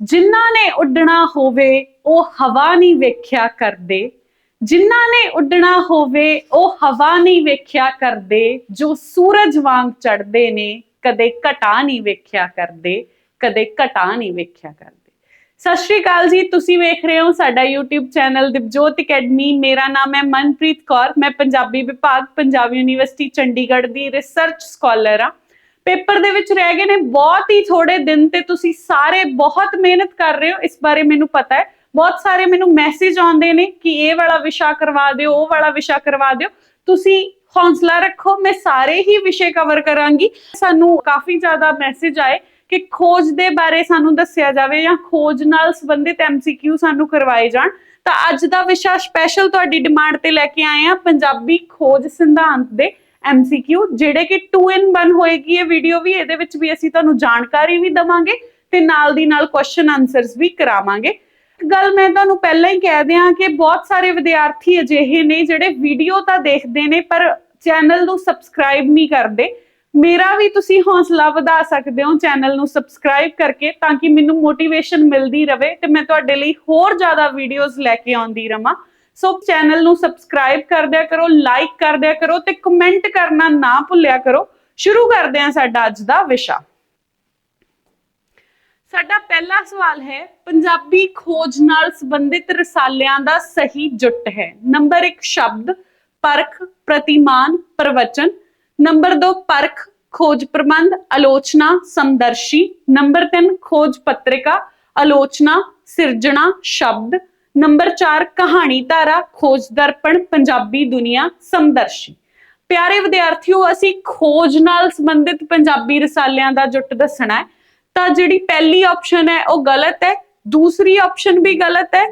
ਜਿਨ੍ਹਾਂ ਨੇ ਉੱਡਣਾ ਹੋਵੇ, ਉਹ ਹਵਾ ਨਹੀਂ ਵੇਖਿਆ ਕਰਦੇ। ਜਿਨ੍ਹਾਂ ਨੇ ਉੱਡਣਾ ਹੋਵੇ, ਉਹ ਹਵਾ ਨਹੀਂ ਵੇਖਿਆ ਕਰਦੇ। ਜੋ ਸੂਰਜ ਵਾਂਗ ਚੜਦੇ ਨੇ, ਕਦੇ ਘਟਾ ਨਹੀਂ ਵੇਖਿਆ ਕਰਦੇ, ਕਦੇ ਘਟਾ ਨਹੀਂ ਵੇਖਿਆ ਕਰਦੇ। ਸਤਿ ਸ਼੍ਰੀ ਅਕਾਲ ਜੀ, ਤੁਸੀਂ ਵੇਖ ਰਹੇ ਹੋ ਸਾਡਾ YouTube ਚੈਨਲ ਦਿਵਜੋਤ ਅਕੈਡਮੀ ਮੇਰਾ ਨਾਮ ਹੈ ਮਨਪ੍ਰੀਤ ਕੌਰ, ਮੈਂ ਪੰਜਾਬੀ ਵਿਭਾਗ, ਪੰਜਾਬ ਯੂਨੀਵਰਸਿਟੀ ਚੰਡੀਗੜ੍ਹ ਦੀ ਰਿਸਰਚ ਸਕਾਲਰ ਹਾਂ। ਪੇਪਰ ਦੇ ਵਿੱਚ ਰਹਿ ਗਏ ਨੇ, ਬਹੁਤ ਹੀ ਥੋੜੇ ਦਿਨ ਤੇ ਤੁਸੀਂ ਸਾਰੇ ਬਹੁਤ ਮਿਹਨਤ ਕਰ ਰਹੇ ਹੋ, ਇਸ ਬਾਰੇ ਮੈਨੂੰ ਪਤਾ ਹੈ। ਬਹੁਤ ਸਾਰੇ ਮੈਨੂੰ ਮੈਸੇਜ ਆਉਂਦੇ ਨੇ ਕਿ ਇਹ ਵਾਲਾ ਵਿਸ਼ਾ ਕਰਵਾ ਦਿਓ, ਉਹ ਵਾਲਾ ਵਿਸ਼ਾ ਕਰਵਾ ਦਿਓ। ਤੁਸੀਂ ਹੌਸਲਾ ਰੱਖੋ, ਮੈਂ ਸਾਰੇ ਹੀ ਵਿਸ਼ੇ ਕਵਰ ਕਰਾਂਗੀ। ਸਾਨੂੰ ਕਾਫੀ ਜ਼ਿਆਦਾ ਮੈਸੇਜ ਆਏ ਕਿ ਖੋਜ ਦੇ ਬਾਰੇ ਸਾਨੂੰ ਦੱਸਿਆ ਜਾਵੇ ਜਾਂ ਖੋਜ ਨਾਲ ਸੰਬੰਧਿਤ ਐਮਸੀਕਿਊ ਸਾਨੂੰ ਕਰਵਾਏ ਜਾਣ। ਤਾਂ ਅੱਜ ਦਾ ਵਿਸ਼ਾ ਸਪੈਸ਼ਲ ਤੁਹਾਡੀ ਡਿਮਾਂਡ ਤੇ ਲੈ ਕੇ ਆਏ ਆ ਪੰਜਾਬੀ ਖੋਜ ਸਿਧਾਂਤ ਦੇ। ਐਮਸੀਕਿਊ ਜਿਹੜੇ ਕਿ 2 ਇਨ 1 ਹੋਏਗੀ ਇਹ ਵੀਡੀਓ ਵੀ, ਇਹਦੇ ਵਿੱਚ ਵੀ ਅਸੀਂ ਤੁਹਾਨੂੰ ਜਾਣਕਾਰੀ ਵੀ ਦਵਾਂਗੇ ਤੇ ਨਾਲ ਦੀ ਨਾਲ ਕੁਐਸਚਨ ਆਨਸਰਸ ਵੀ ਕਰਾਵਾਂਗੇ। ਗੱਲ ਮੈਂ ਤੁਹਾਨੂੰ ਪਹਿਲਾਂ ਹੀ ਕਹਿ ਦਿਆਂ ਕਿ ਬਹੁਤ ਸਾਰੇ ਵਿਦਿਆਰਥੀ ਅਜਿਹੇ ਨੇ ਜਿਹੜੇ ਵੀਡੀਓ ਤਾਂ ਦੇਖਦੇ ਨੇ, ਪਰ ਚੈਨਲ ਨੂੰ ਸਬਸਕ੍ਰਾਈਬ ਨਹੀਂ ਕਰਦੇ। ਮੇਰਾ ਵੀ ਤੁਸੀਂ ਹੌਸਲਾ ਵਧਾ ਸਕਦੇ ਹੋ ਚੈਨਲ ਨੂੰ ਸਬਸਕ੍ਰਾਈਬ ਕਰਕੇ, ਤਾਂ ਕਿ ਮੈਨੂੰ ਮੋਟੀਵੇਸ਼ਨ ਮਿਲਦੀ ਰਹੇ ਤੇ ਮੈਂ ਤੁਹਾਡੇ ਲਈ ਹੋਰ ਜ਼ਿਆਦਾ ਵੀਡੀਓਜ਼ ਲੈ ਕੇ ਆਉਂਦੀ ਰਵਾਂ। ਸੋ ਚੈਨਲ ਨੂੰ ਸਬਸਕ੍ਰਾਈਬ ਕਰ ਦਿਆ ਕਰੋ ਲਾਈਕ ਕਰ ਦਿਆ ਕਰੋ ਤੇ ਕਮੈਂਟ ਕਰਨਾ ਨਾ ਭੁੱਲਿਆ ਕਰੋ। ਸ਼ੁਰੂ ਕਰਦੇ ਹਾਂ ਸਾਡਾ ਅੱਜ ਦਾ ਵਿਸ਼ਾ। ਸਾਡਾ ਪਹਿਲਾ ਸਵਾਲ ਹੈ, ਪੰਜਾਬੀ ਖੋਜ ਨਾਲ ਸੰਬੰਧਿਤ ਰਸਾਲਿਆਂ ਦਾ ਸਹੀ ਜੁੱਟ ਹੈ। ਨੰਬਰ 1 ਸ਼ਬਦ, ਪਰਖ, ਪ੍ਰਤਿਮਾਨ, ਪ੍ਰਵਚਨ। ਨੰਬਰ 2 ਪਰਖ, ਖੋਜ ਪ੍ਰਬੰਧ, ਆਲੋਚਨਾ ਸਮਦਰਸ਼ੀ ਨੰਬਰ 3 ਖੋਜ ਪੱਤਰਿਕਾ, ਆਲੋਚਨਾ, ਸਿਰਜਣਾ, ਸ਼ਬਦ। ਨੰਬਰ 4 ਕਹਾਣੀ ਧਾਰਾ, ਖੋਜ ਦਰਪਣ, ਪੰਜਾਬੀ ਦੁਨੀਆ ਸਮਦਰਸ਼ੀ ਪਿਆਰੇ ਵਿਦਿਆਰਥੀਓ, ਅਸੀਂ ਖੋਜ ਨਾਲ ਸੰਬੰਧਿਤ ਪੰਜਾਬੀ ਰਸਾਲਿਆਂ ਦਾ ਜੁੱਟ ਦੱਸਣਾ ਹੈ। ਤਾਂ ਜਿਹੜੀ ਪਹਿਲੀ ਆਪਸ਼ਨ ਹੈ, ਉਹ ਗਲਤ ਹੈ। ਦੂਸਰੀ ਆਪਸ਼ਨ ਵੀ ਗਲਤ ਹੈ।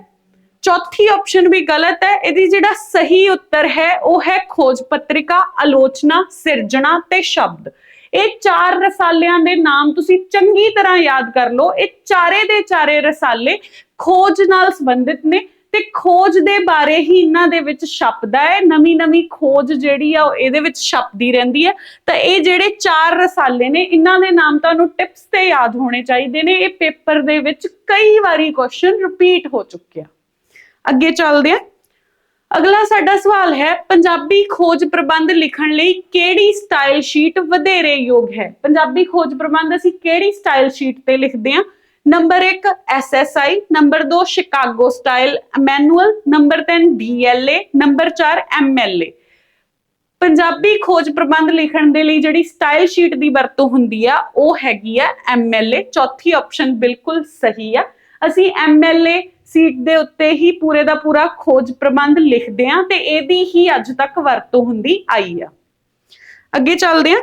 ਚੌਥੀ ਆਪਸ਼ਨ ਵੀ ਗਲਤ ਹੈ। ਇਹਦੀ ਜਿਹੜਾ ਸਹੀ ਉੱਤਰ ਹੈ, ਉਹ ਹੈ ਖੋਜ ਪੱਤਰਿਕਾ, ਆਲੋਚਨਾ, ਸਿਰਜਣਾ ਤੇ ਸ਼ਬਦ। ਇਹ ਚਾਰ ਰਸਾਲਿਆਂ ਦੇ ਨਾਮ ਤੁਸੀਂ ਚੰਗੀ ਤਰ੍ਹਾਂ ਯਾਦ ਕਰ ਲਓ। ਇਹ ਚਾਰੇ ਦੇ ਚਾਰੇ ਰਸਾਲੇ ਖੋਜ ਨਾਲ ਸੰਬੰਧਿਤ ਨੇ ਤੇ ਖੋਜ ਦੇ ਬਾਰੇ ਹੀ ਇਹਨਾਂ ਦੇ ਵਿੱਚ ਛਪਦਾ ਹੈ। ਨਵੀਂ ਨਵੀਂ ਖੋਜ ਜਿਹੜੀ ਆ ਉਹ ਇਹਦੇ ਵਿੱਚ ਛਪਦੀ ਰਹਿੰਦੀ ਹੈ। ਤਾਂ ਇਹ ਜਿਹੜੇ ਚਾਰ ਰਸਾਲੇ ਨੇ, ਇਹਨਾਂ ਦੇ ਨਾਮ ਤੁਹਾਨੂੰ ਟਿਪਸ ਤੇ ਯਾਦ ਹੋਣੇ ਚਾਹੀਦੇ ਨੇ। ਇਹ ਪੇਪਰ ਦੇ ਵਿੱਚ ਕਈ ਵਾਰੀ ਕੁਐਸਚਨ ਰਿਪੀਟ ਹੋ ਚੁੱਕਿਆ ਅੱਗੇ ਚੱਲਦੇ ਹਾਂ। ਅਗਲਾ ਸਾਡਾ ਸਵਾਲ ਹੈ, ਪੰਜਾਬੀ ਖੋਜ ਪ੍ਰਬੰਧ ਲਿਖਣ ਲਈ ਕਿਹੜੀ ਸਟਾਈਲ ਸ਼ੀਟ ਵਧੇਰੇ ਯੋਗ ਹੈ? ਪੰਜਾਬੀ ਖੋਜ ਪ੍ਰਬੰਧ ਅਸੀਂ ਕਿਹੜੀ ਸਟਾਈਲ ਸ਼ੀਟ ਤੇ ਲਿਖਦੇ ਹਾਂ? Number 1 SSI number 2 Chicago style manual number 3 DLA number 4 MLA Punjabi ਖੋਜ ਪ੍ਰਬੰਧ ਲਿਖਣ ਦੇ ਲਈ ਜਿਹੜੀ ਸਟਾਈਲ ਸ਼ੀਟ ਦੀ ਵਰਤੋਂ ਹੁੰਦੀ ਆ, ਉਹ ਹੈਗੀ ਆ ਐਮਐਲਏ ਚੌਥੀ ਆਪਸ਼ਨ ਬਿਲਕੁਲ ਸਹੀ ਆ। ਅਸੀਂ ਐਮਐਲਏ ਸੀਟ ਦੇ ਉੱਤੇ ਹੀ ਪੂਰੇ ਦਾ ਪੂਰਾ ਖੋਜ ਪ੍ਰਬੰਧ ਲਿਖਦੇ ਆ ਤੇ ਇਹਦੀ ਹੀ ਅੱਜ ਤੱਕ ਵਰਤੋਂ ਹੁੰਦੀ ਆਈ ਆ। ਅੱਗੇ ਚੱਲਦੇ ਆ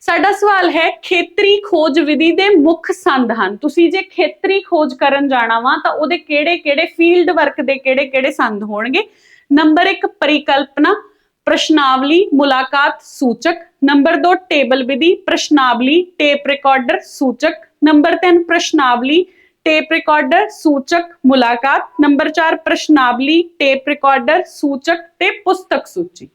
ਸਾਡਾ ਸਵਾਲ ਹੈ, ਖੇਤਰੀ ਖੋਜ ਵਿਧੀ ਦੇ ਮੁੱਖ ਸੰਦ ਹਨ। ਤੁਸੀਂ ਜੇ ਖੇਤਰੀ ਖੋਜ ਕਰਨ ਜਾਣਾ ਵਾ, ਤਾਂ ਉਹਦੇ ਕਿਹੜੇ-ਕਿਹੜੇ ਫੀਲਡ ਵਰਕ ਦੇ ਕਿਹੜੇ-ਕਿਹੜੇ ਸੰਦ ਹੋਣਗੇ? ਨੰਬਰ 1 ਪਰਿਕਲਪਨਾ, ਪ੍ਰਸ਼ਨਾਵਲੀ, ਮੁਲਾਕਾਤ, ਸੂਚਕ। ਨੰਬਰ 2 ਟੇਬਲ ਵਿਧੀ, ਪ੍ਰਸ਼ਨਾਵਲੀ, ਟੇਪ ਰਿਕਾਰਡਰ, ਸੂਚਕ। ਨੰਬਰ 3 ਪ੍ਰਸ਼ਨਾਵਲੀ ਟੇਪ ਰਿਕਾਰਡਰ, ਸੂਚਕ, ਮੁਲਾਕਾਤ। ਨੰਬਰ 4 ਪ੍ਰਸ਼ਨਾਵਲੀ, ਟੇਪ ਰਿਕਾਰਡਰ, ਸੂਚਕ ਤੇ ਪੁਸਤਕ ਸੂਚੀ।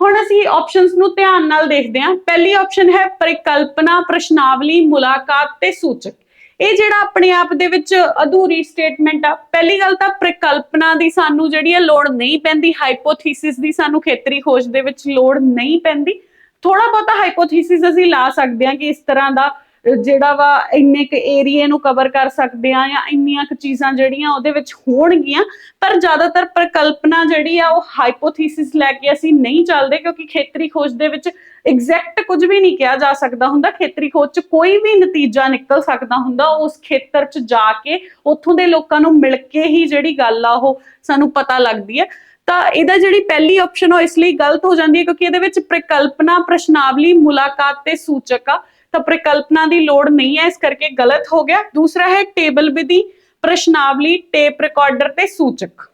ਹੁਣ ਅਸੀਂ ਆਪਸ਼ਨਸ ਨੂੰ ਧਿਆਨ ਨਾਲ ਦੇਖਦੇ ਹਾਂ। ਪਹਿਲੀ ਆਪਸ਼ਨ ਹੈ ਪਰਿਕਲਪਨਾ, ਪ੍ਰਸ਼ਨਾਵਲੀ, ਮੁਲਾਕਾਤ ਤੇ ਸੂਚਕ। ਇਹ ਜਿਹੜਾ ਆਪਣੇ ਆਪ ਦੇ ਵਿੱਚ ਅਧੂਰੀ ਸਟੇਟਮੈਂਟ ਆ। ਪਹਿਲੀ ਗੱਲ ਤਾਂ ਪ੍ਰਕਲਪਨਾ ਦੀ ਸਾਨੂੰ ਜਿਹੜੀ ਹੈ ਲੋੜ ਨਹੀਂ ਪੈਂਦੀ। ਹਾਈਪੋਥੀਸਿਸ ਦੀ ਸਾਨੂੰ ਖੇਤਰੀ ਖੋਜ ਦੇ ਵਿੱਚ ਲੋੜ ਨਹੀਂ ਪੈਂਦੀ। ਥੋੜਾ ਬਹੁਤਾ ਹਾਈਪੋਥੀਸਿਸ ਅਸੀਂ ਲਾ ਸਕਦੇ ਹਾਂ ਕਿ ਇਸ ਤਰ੍ਹਾਂ ਦਾ ਜਿਹੜਾ ਵਾ ਇੰਨੇ ਕ ਏਰੀਏ ਨੂੰ ਕਵਰ ਕਰ ਸਕਦੇ ਆ ਜਾਂ ਇੰਨੀਆਂ ਕ ਚੀਜ਼ਾਂ ਜਿਹੜੀਆਂ ਉਹਦੇ ਵਿੱਚ ਹੋਣਗੀਆਂ, ਪਰ ਜ਼ਿਆਦਾਤਰ ਪ੍ਰਕਲਪਨਾ ਜਿਹੜੀ ਆ ਉਹ ਹਾਈਪੋਥੀਸਿਸ ਲੈ ਕੇ ਅਸੀਂ ਨਹੀਂ ਚੱਲਦੇ ਕਿਉਂਕਿ ਖੇਤਰੀ ਖੋਜ ਦੇ ਵਿੱਚ ਐਗਜ਼ੈਕਟ ਕੁਝ ਵੀ ਨਹੀਂ ਕਿਹਾ ਜਾ ਸਕਦਾ ਹੁੰਦਾ। ਖੇਤਰੀ ਖੋਜ 'ਚ ਕੋਈ ਵੀ ਨਤੀਜਾ ਨਿਕਲ ਸਕਦਾ ਹੁੰਦਾ ਉਸ ਖੇਤਰ 'ਚ ਜਾ ਕੇ ਉੱਥੋਂ ਦੇ ਲੋਕਾਂ ਨੂੰ ਮਿਲ ਕੇ ਹੀ ਜਿਹੜੀ ਗੱਲ ਆ ਉਹ ਸਾਨੂੰ ਪਤਾ ਲੱਗਦੀ ਹੈ ਤਾਂ ਇਹਦਾ ਜਿਹੜੀ ਪਹਿਲੀ ਆਪਸ਼ਨ ਉਹ ਇਸ ਲਈ ਗਲਤ ਹੋ ਜਾਂਦੀ ਹੈ ਕਿਉਂਕਿ ਇਹਦੇ ਵਿੱਚ ਪ੍ਰਕਲਪਨਾ, ਪ੍ਰਸ਼ਨਾਵਲੀ, ਮੁਲਾਕਾਤ ਤੇ ਸੂਚਕ ਆ। ਤਾਂ ਪ੍ਰਕਲਪਨਾ ਦੀ ਲੋੜ ਨਹੀਂ ਹੈ, ਇਸ ਕਰਕੇ ਗਲਤ ਹੋ ਗਿਆ। ਦੂਸਰਾ ਹੈ ਟੇਬਲ ਵਿਧੀ, ਪ੍ਰਸ਼ਨਾਵਲੀ, ਟੇਪ ਰਿਕਾਰਡਰ ਤੇ ਸੂਚਕ।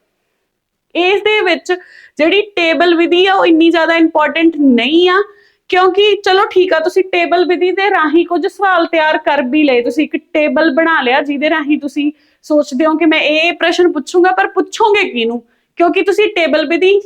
ਇਸ ਦੇ ਵਿੱਚ ਜਿਹੜੀ ਟੇਬਲ ਵਿਧੀ ਆ, ਉਹ ਇੰਨੀ ਜ਼ਿਆਦਾ ਇੰਪੋਰਟੈਂਟ ਨਹੀਂ ਆ, ਕਿਉਂਕਿ ਚਲੋ ਠੀਕ ਆ, ਤੁਸੀਂ ਟੇਬਲ ਵਿਧੀ ਦੇ ਰਾਹੀਂ ਕੁਝ ਸਵਾਲ ਤਿਆਰ ਕਰ ਵੀ ਲਏ। ਤੁਸੀਂ ਇੱਕ ਟੇਬਲ ਬਣਾ ਲਿਆ, ਜਿਹਦੇ ਰਾਹੀਂ ਤੁਸੀਂ ਸੋਚਦੇ ਹੋ ਕਿ ਮੈਂ ਇਹ ਪ੍ਰਸ਼ਨ ਪੁੱਛੂੰਗਾ, ਪਰ ਪੁੱਛੋਗੇ ਕਿਹਨੂੰ? ਕਿਉਂਕਿ ਤੁਸੀਂ ਟੇਬਲ ਵਿਧੀ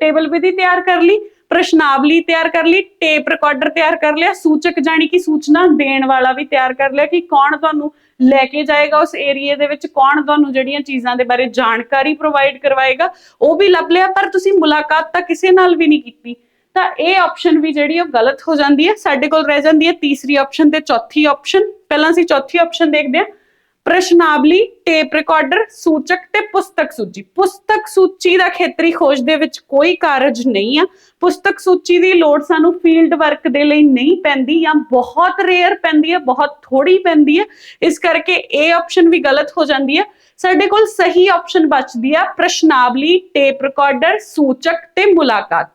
ਟੇਬਲ ਵਿਧੀ ਤਿਆਰ ਕਰ ਲਈ। ਪ੍ਰਸ਼ਨਾਵਲੀ ਤਿਆਰ ਕਰ ਲਈ ਟੇਪ ਰਿਕਾਰਡਰ ਤਿਆਰ ਕਰ ਲਿਆ, ਸੂਚਕ ਜਾਨੀ ਕਿ ਸੂਚਨਾ ਦੇਣ ਵਾਲਾ ਵੀ ਤਿਆਰ ਕਰ ਲਿਆ ਕਿ ਕੌਣ ਤੁਹਾਨੂੰ ਲੈ ਕੇ ਜਾਏਗਾ ਉਸ ਏਰੀਏ ਦੇ ਵਿੱਚ, ਕੌਣ ਤੁਹਾਨੂੰ ਜਿਹੜੀਆਂ ਚੀਜ਼ਾਂ ਦੇ ਬਾਰੇ ਜਾਣਕਾਰੀ ਪ੍ਰੋਵਾਈਡ ਕਰਵਾਏਗਾ, ਉਹ ਵੀ ਲੱਭ ਲਿਆ, ਪਰ ਤੁਸੀਂ ਮੁਲਾਕਾਤ ਤਾਂ ਕਿਸੇ ਨਾਲ ਵੀ ਨਹੀਂ ਕੀਤੀ। ਤਾਂ ਇਹ ਆਪਸ਼ਨ ਵੀ ਜਿਹੜੀ ਉਹ ਗਲਤ ਹੋ ਜਾਂਦੀ ਹੈ, ਸਾਡੇ ਕੋਲ ਰਹਿ ਜਾਂਦੀ ਹੈ ਤੀਸਰੀ ਆਪਸ਼ਨ ਤੇ ਚੌਥੀ ਆਪਸ਼ਨ ਪਹਿਲਾਂ ਅਸੀਂ ਚੌਥੀ ਆਪਸ਼ਨ ਦੇਖਦੇ ਹਾਂ। ਪ੍ਰਸ਼ਨਾਵਲੀ ਟੇਪ ਰਿਕਾਰਡਰ ਸੂਚਕ ਤੇ ਪੁਸਤਕ ਸੂਚੀ। ਪੁਸਤਕ ਸੂਚੀ ਦਾ ਖੇਤਰੀ ਖੋਜ ਦੇ ਵਿੱਚ ਕੋਈ ਕਾਰਜ ਨਹੀਂ ਆ। ਪੁਸਤਕ ਸੂਚੀ ਦੀ ਲੋੜ ਸਾਨੂੰ ਫੀਲਡ ਵਰਕ ਦੇ ਲਈ ਨਹੀਂ ਪੈਂਦੀ ਜਾਂ ਬਹੁਤ ਰੇਅਰ ਪੈਂਦੀ ਹੈ ਬਹੁਤ ਥੋੜੀ ਪੈਂਦੀ ਹੈ ਇਸ ਕਰਕੇ ਇਹ ਆਪਸ਼ਨ ਵੀ ਗਲਤ ਹੋ ਜਾਂਦੀ ਹੈ ਸਾਡੇ ਕੋਲ ਸਹੀ ਆਪਸ਼ਨ ਬਚਦੀ ਆ ਪ੍ਰਸ਼ਨਾਵਲੀ ਟੇਪ ਰਿਕਾਰਡਰ ਸੂਚਕ ਤੇ ਮੁਲਾਕਾਤ।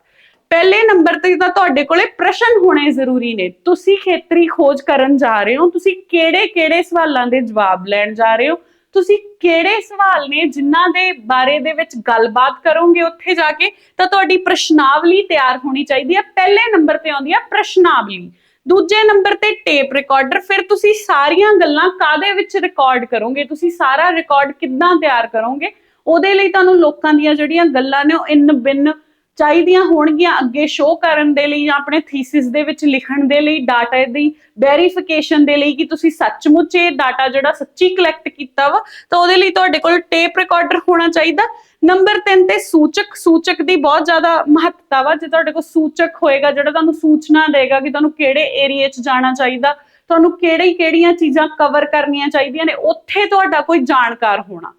ਪਹਿਲੇ ਨੰਬਰ ਤੇ ਤਾਂ ਤੁਹਾਡੇ ਕੋਲੇ ਪ੍ਰਸ਼ਨ ਹੋਣੇ ਜ਼ਰੂਰੀ ਨੇ। ਤੁਸੀਂ ਖੇਤਰੀ ਖੋਜ ਕਰਨ ਜਾ ਰਹੇ ਹੋ, ਤੁਸੀਂ ਕਿਹੜੇ-ਕਿਹੜੇ ਸਵਾਲਾਂ ਦੇ ਜਵਾਬ ਲੈਣ ਜਾ ਰਹੇ ਹੋ? ਤੁਸੀਂ ਕਿਹੜੇ ਸਵਾਲ ਨੇ ਜਿਨ੍ਹਾਂ ਦੇ ਬਾਰੇ ਦੇ ਵਿੱਚ ਗੱਲਬਾਤ ਕਰੋਗੇ ਉੱਥੇ ਜਾ ਕੇ? ਤਾਂ ਤੁਹਾਡੀ ਪ੍ਰਸ਼ਨਾਵਲੀ ਤਿਆਰ ਹੋਣੀ ਚਾਹੀਦੀ ਹੈ। ਪਹਿਲੇ ਨੰਬਰ ਤੇ ਆਉਂਦੀ ਹੈ ਪ੍ਰਸ਼ਨਾਵਲੀ। ਦੂਜੇ ਨੰਬਰ ਤੇ ਟੇਪ ਰਿਕਾਰਡਰ। ਫਿਰ ਤੁਸੀਂ ਸਾਰੀਆਂ ਗੱਲਾਂ ਕਾਦੇ ਵਿੱਚ ਰਿਕਾਰਡ ਕਰੋਗੇ? ਤੁਸੀਂ ਸਾਰਾ ਰਿਕਾਰਡ ਕਿੱਦਾਂ ਤਿਆਰ ਕਰੋਗੇ? ਉਹਦੇ ਲਈ ਤੁਹਾਨੂੰ ਲੋਕਾਂ ਦੀਆਂ ਜਿਹੜੀਆਂ ਗੱਲਾਂ ਨੇ ਉਹ ਇਨ ਬਿਨ ਚਾਹੀਦੀਆਂ ਹੋਣਗੀਆਂ ਅੱਗੇ ਸ਼ੋਅ ਕਰਨ ਦੇ ਲਈ ਜਾਂ ਆਪਣੇ ਥੀਸਿਸ ਦੇ ਵਿੱਚ ਲਿਖਣ ਦੇ ਲਈ ਡਾਟਾ ਦੀ ਵੈਰੀਫਿਕੇਸ਼ਨ ਦੇ ਲਈ ਕਿ ਤੁਸੀਂ ਸੱਚਮੁੱਚ ਇਹ ਡਾਟਾ ਜਿਹੜਾ ਸੱਚੀ ਕਲੈਕਟ ਕੀਤਾ ਵਾ, ਤਾਂ ਉਹਦੇ ਲਈ ਤੁਹਾਡੇ ਕੋਲ ਟੇਪ ਰਿਕਾਰਡਰ ਹੋਣਾ ਚਾਹੀਦਾ। ਨੰਬਰ 3 ਤੇ ਸੂਚਕ ਸੂਚਕ ਦੀ ਬਹੁਤ ਜ਼ਿਆਦਾ ਮਹੱਤਤਾ ਵਾ। ਜੇ ਤੁਹਾਡੇ ਕੋਲ ਸੂਚਕ ਹੋਏਗਾ, ਜਿਹੜਾ ਤੁਹਾਨੂੰ ਸੂਚਨਾ ਦੇਗਾ ਕਿ ਤੁਹਾਨੂੰ ਕਿਹੜੇ ਏਰੀਆ 'ਚ ਜਾਣਾ ਚਾਹੀਦਾ, ਤੁਹਾਨੂੰ ਕਿਹੜੀ ਕਿਹੜੀਆਂ ਚੀਜ਼ਾਂ ਕਵਰ ਕਰਨੀਆਂ ਚਾਹੀਦੀਆਂ ਨੇ, ਉੱਥੇ ਤੁਹਾਡਾ ਕੋਈ ਜਾਣਕਾਰ ਹੋਣਾ।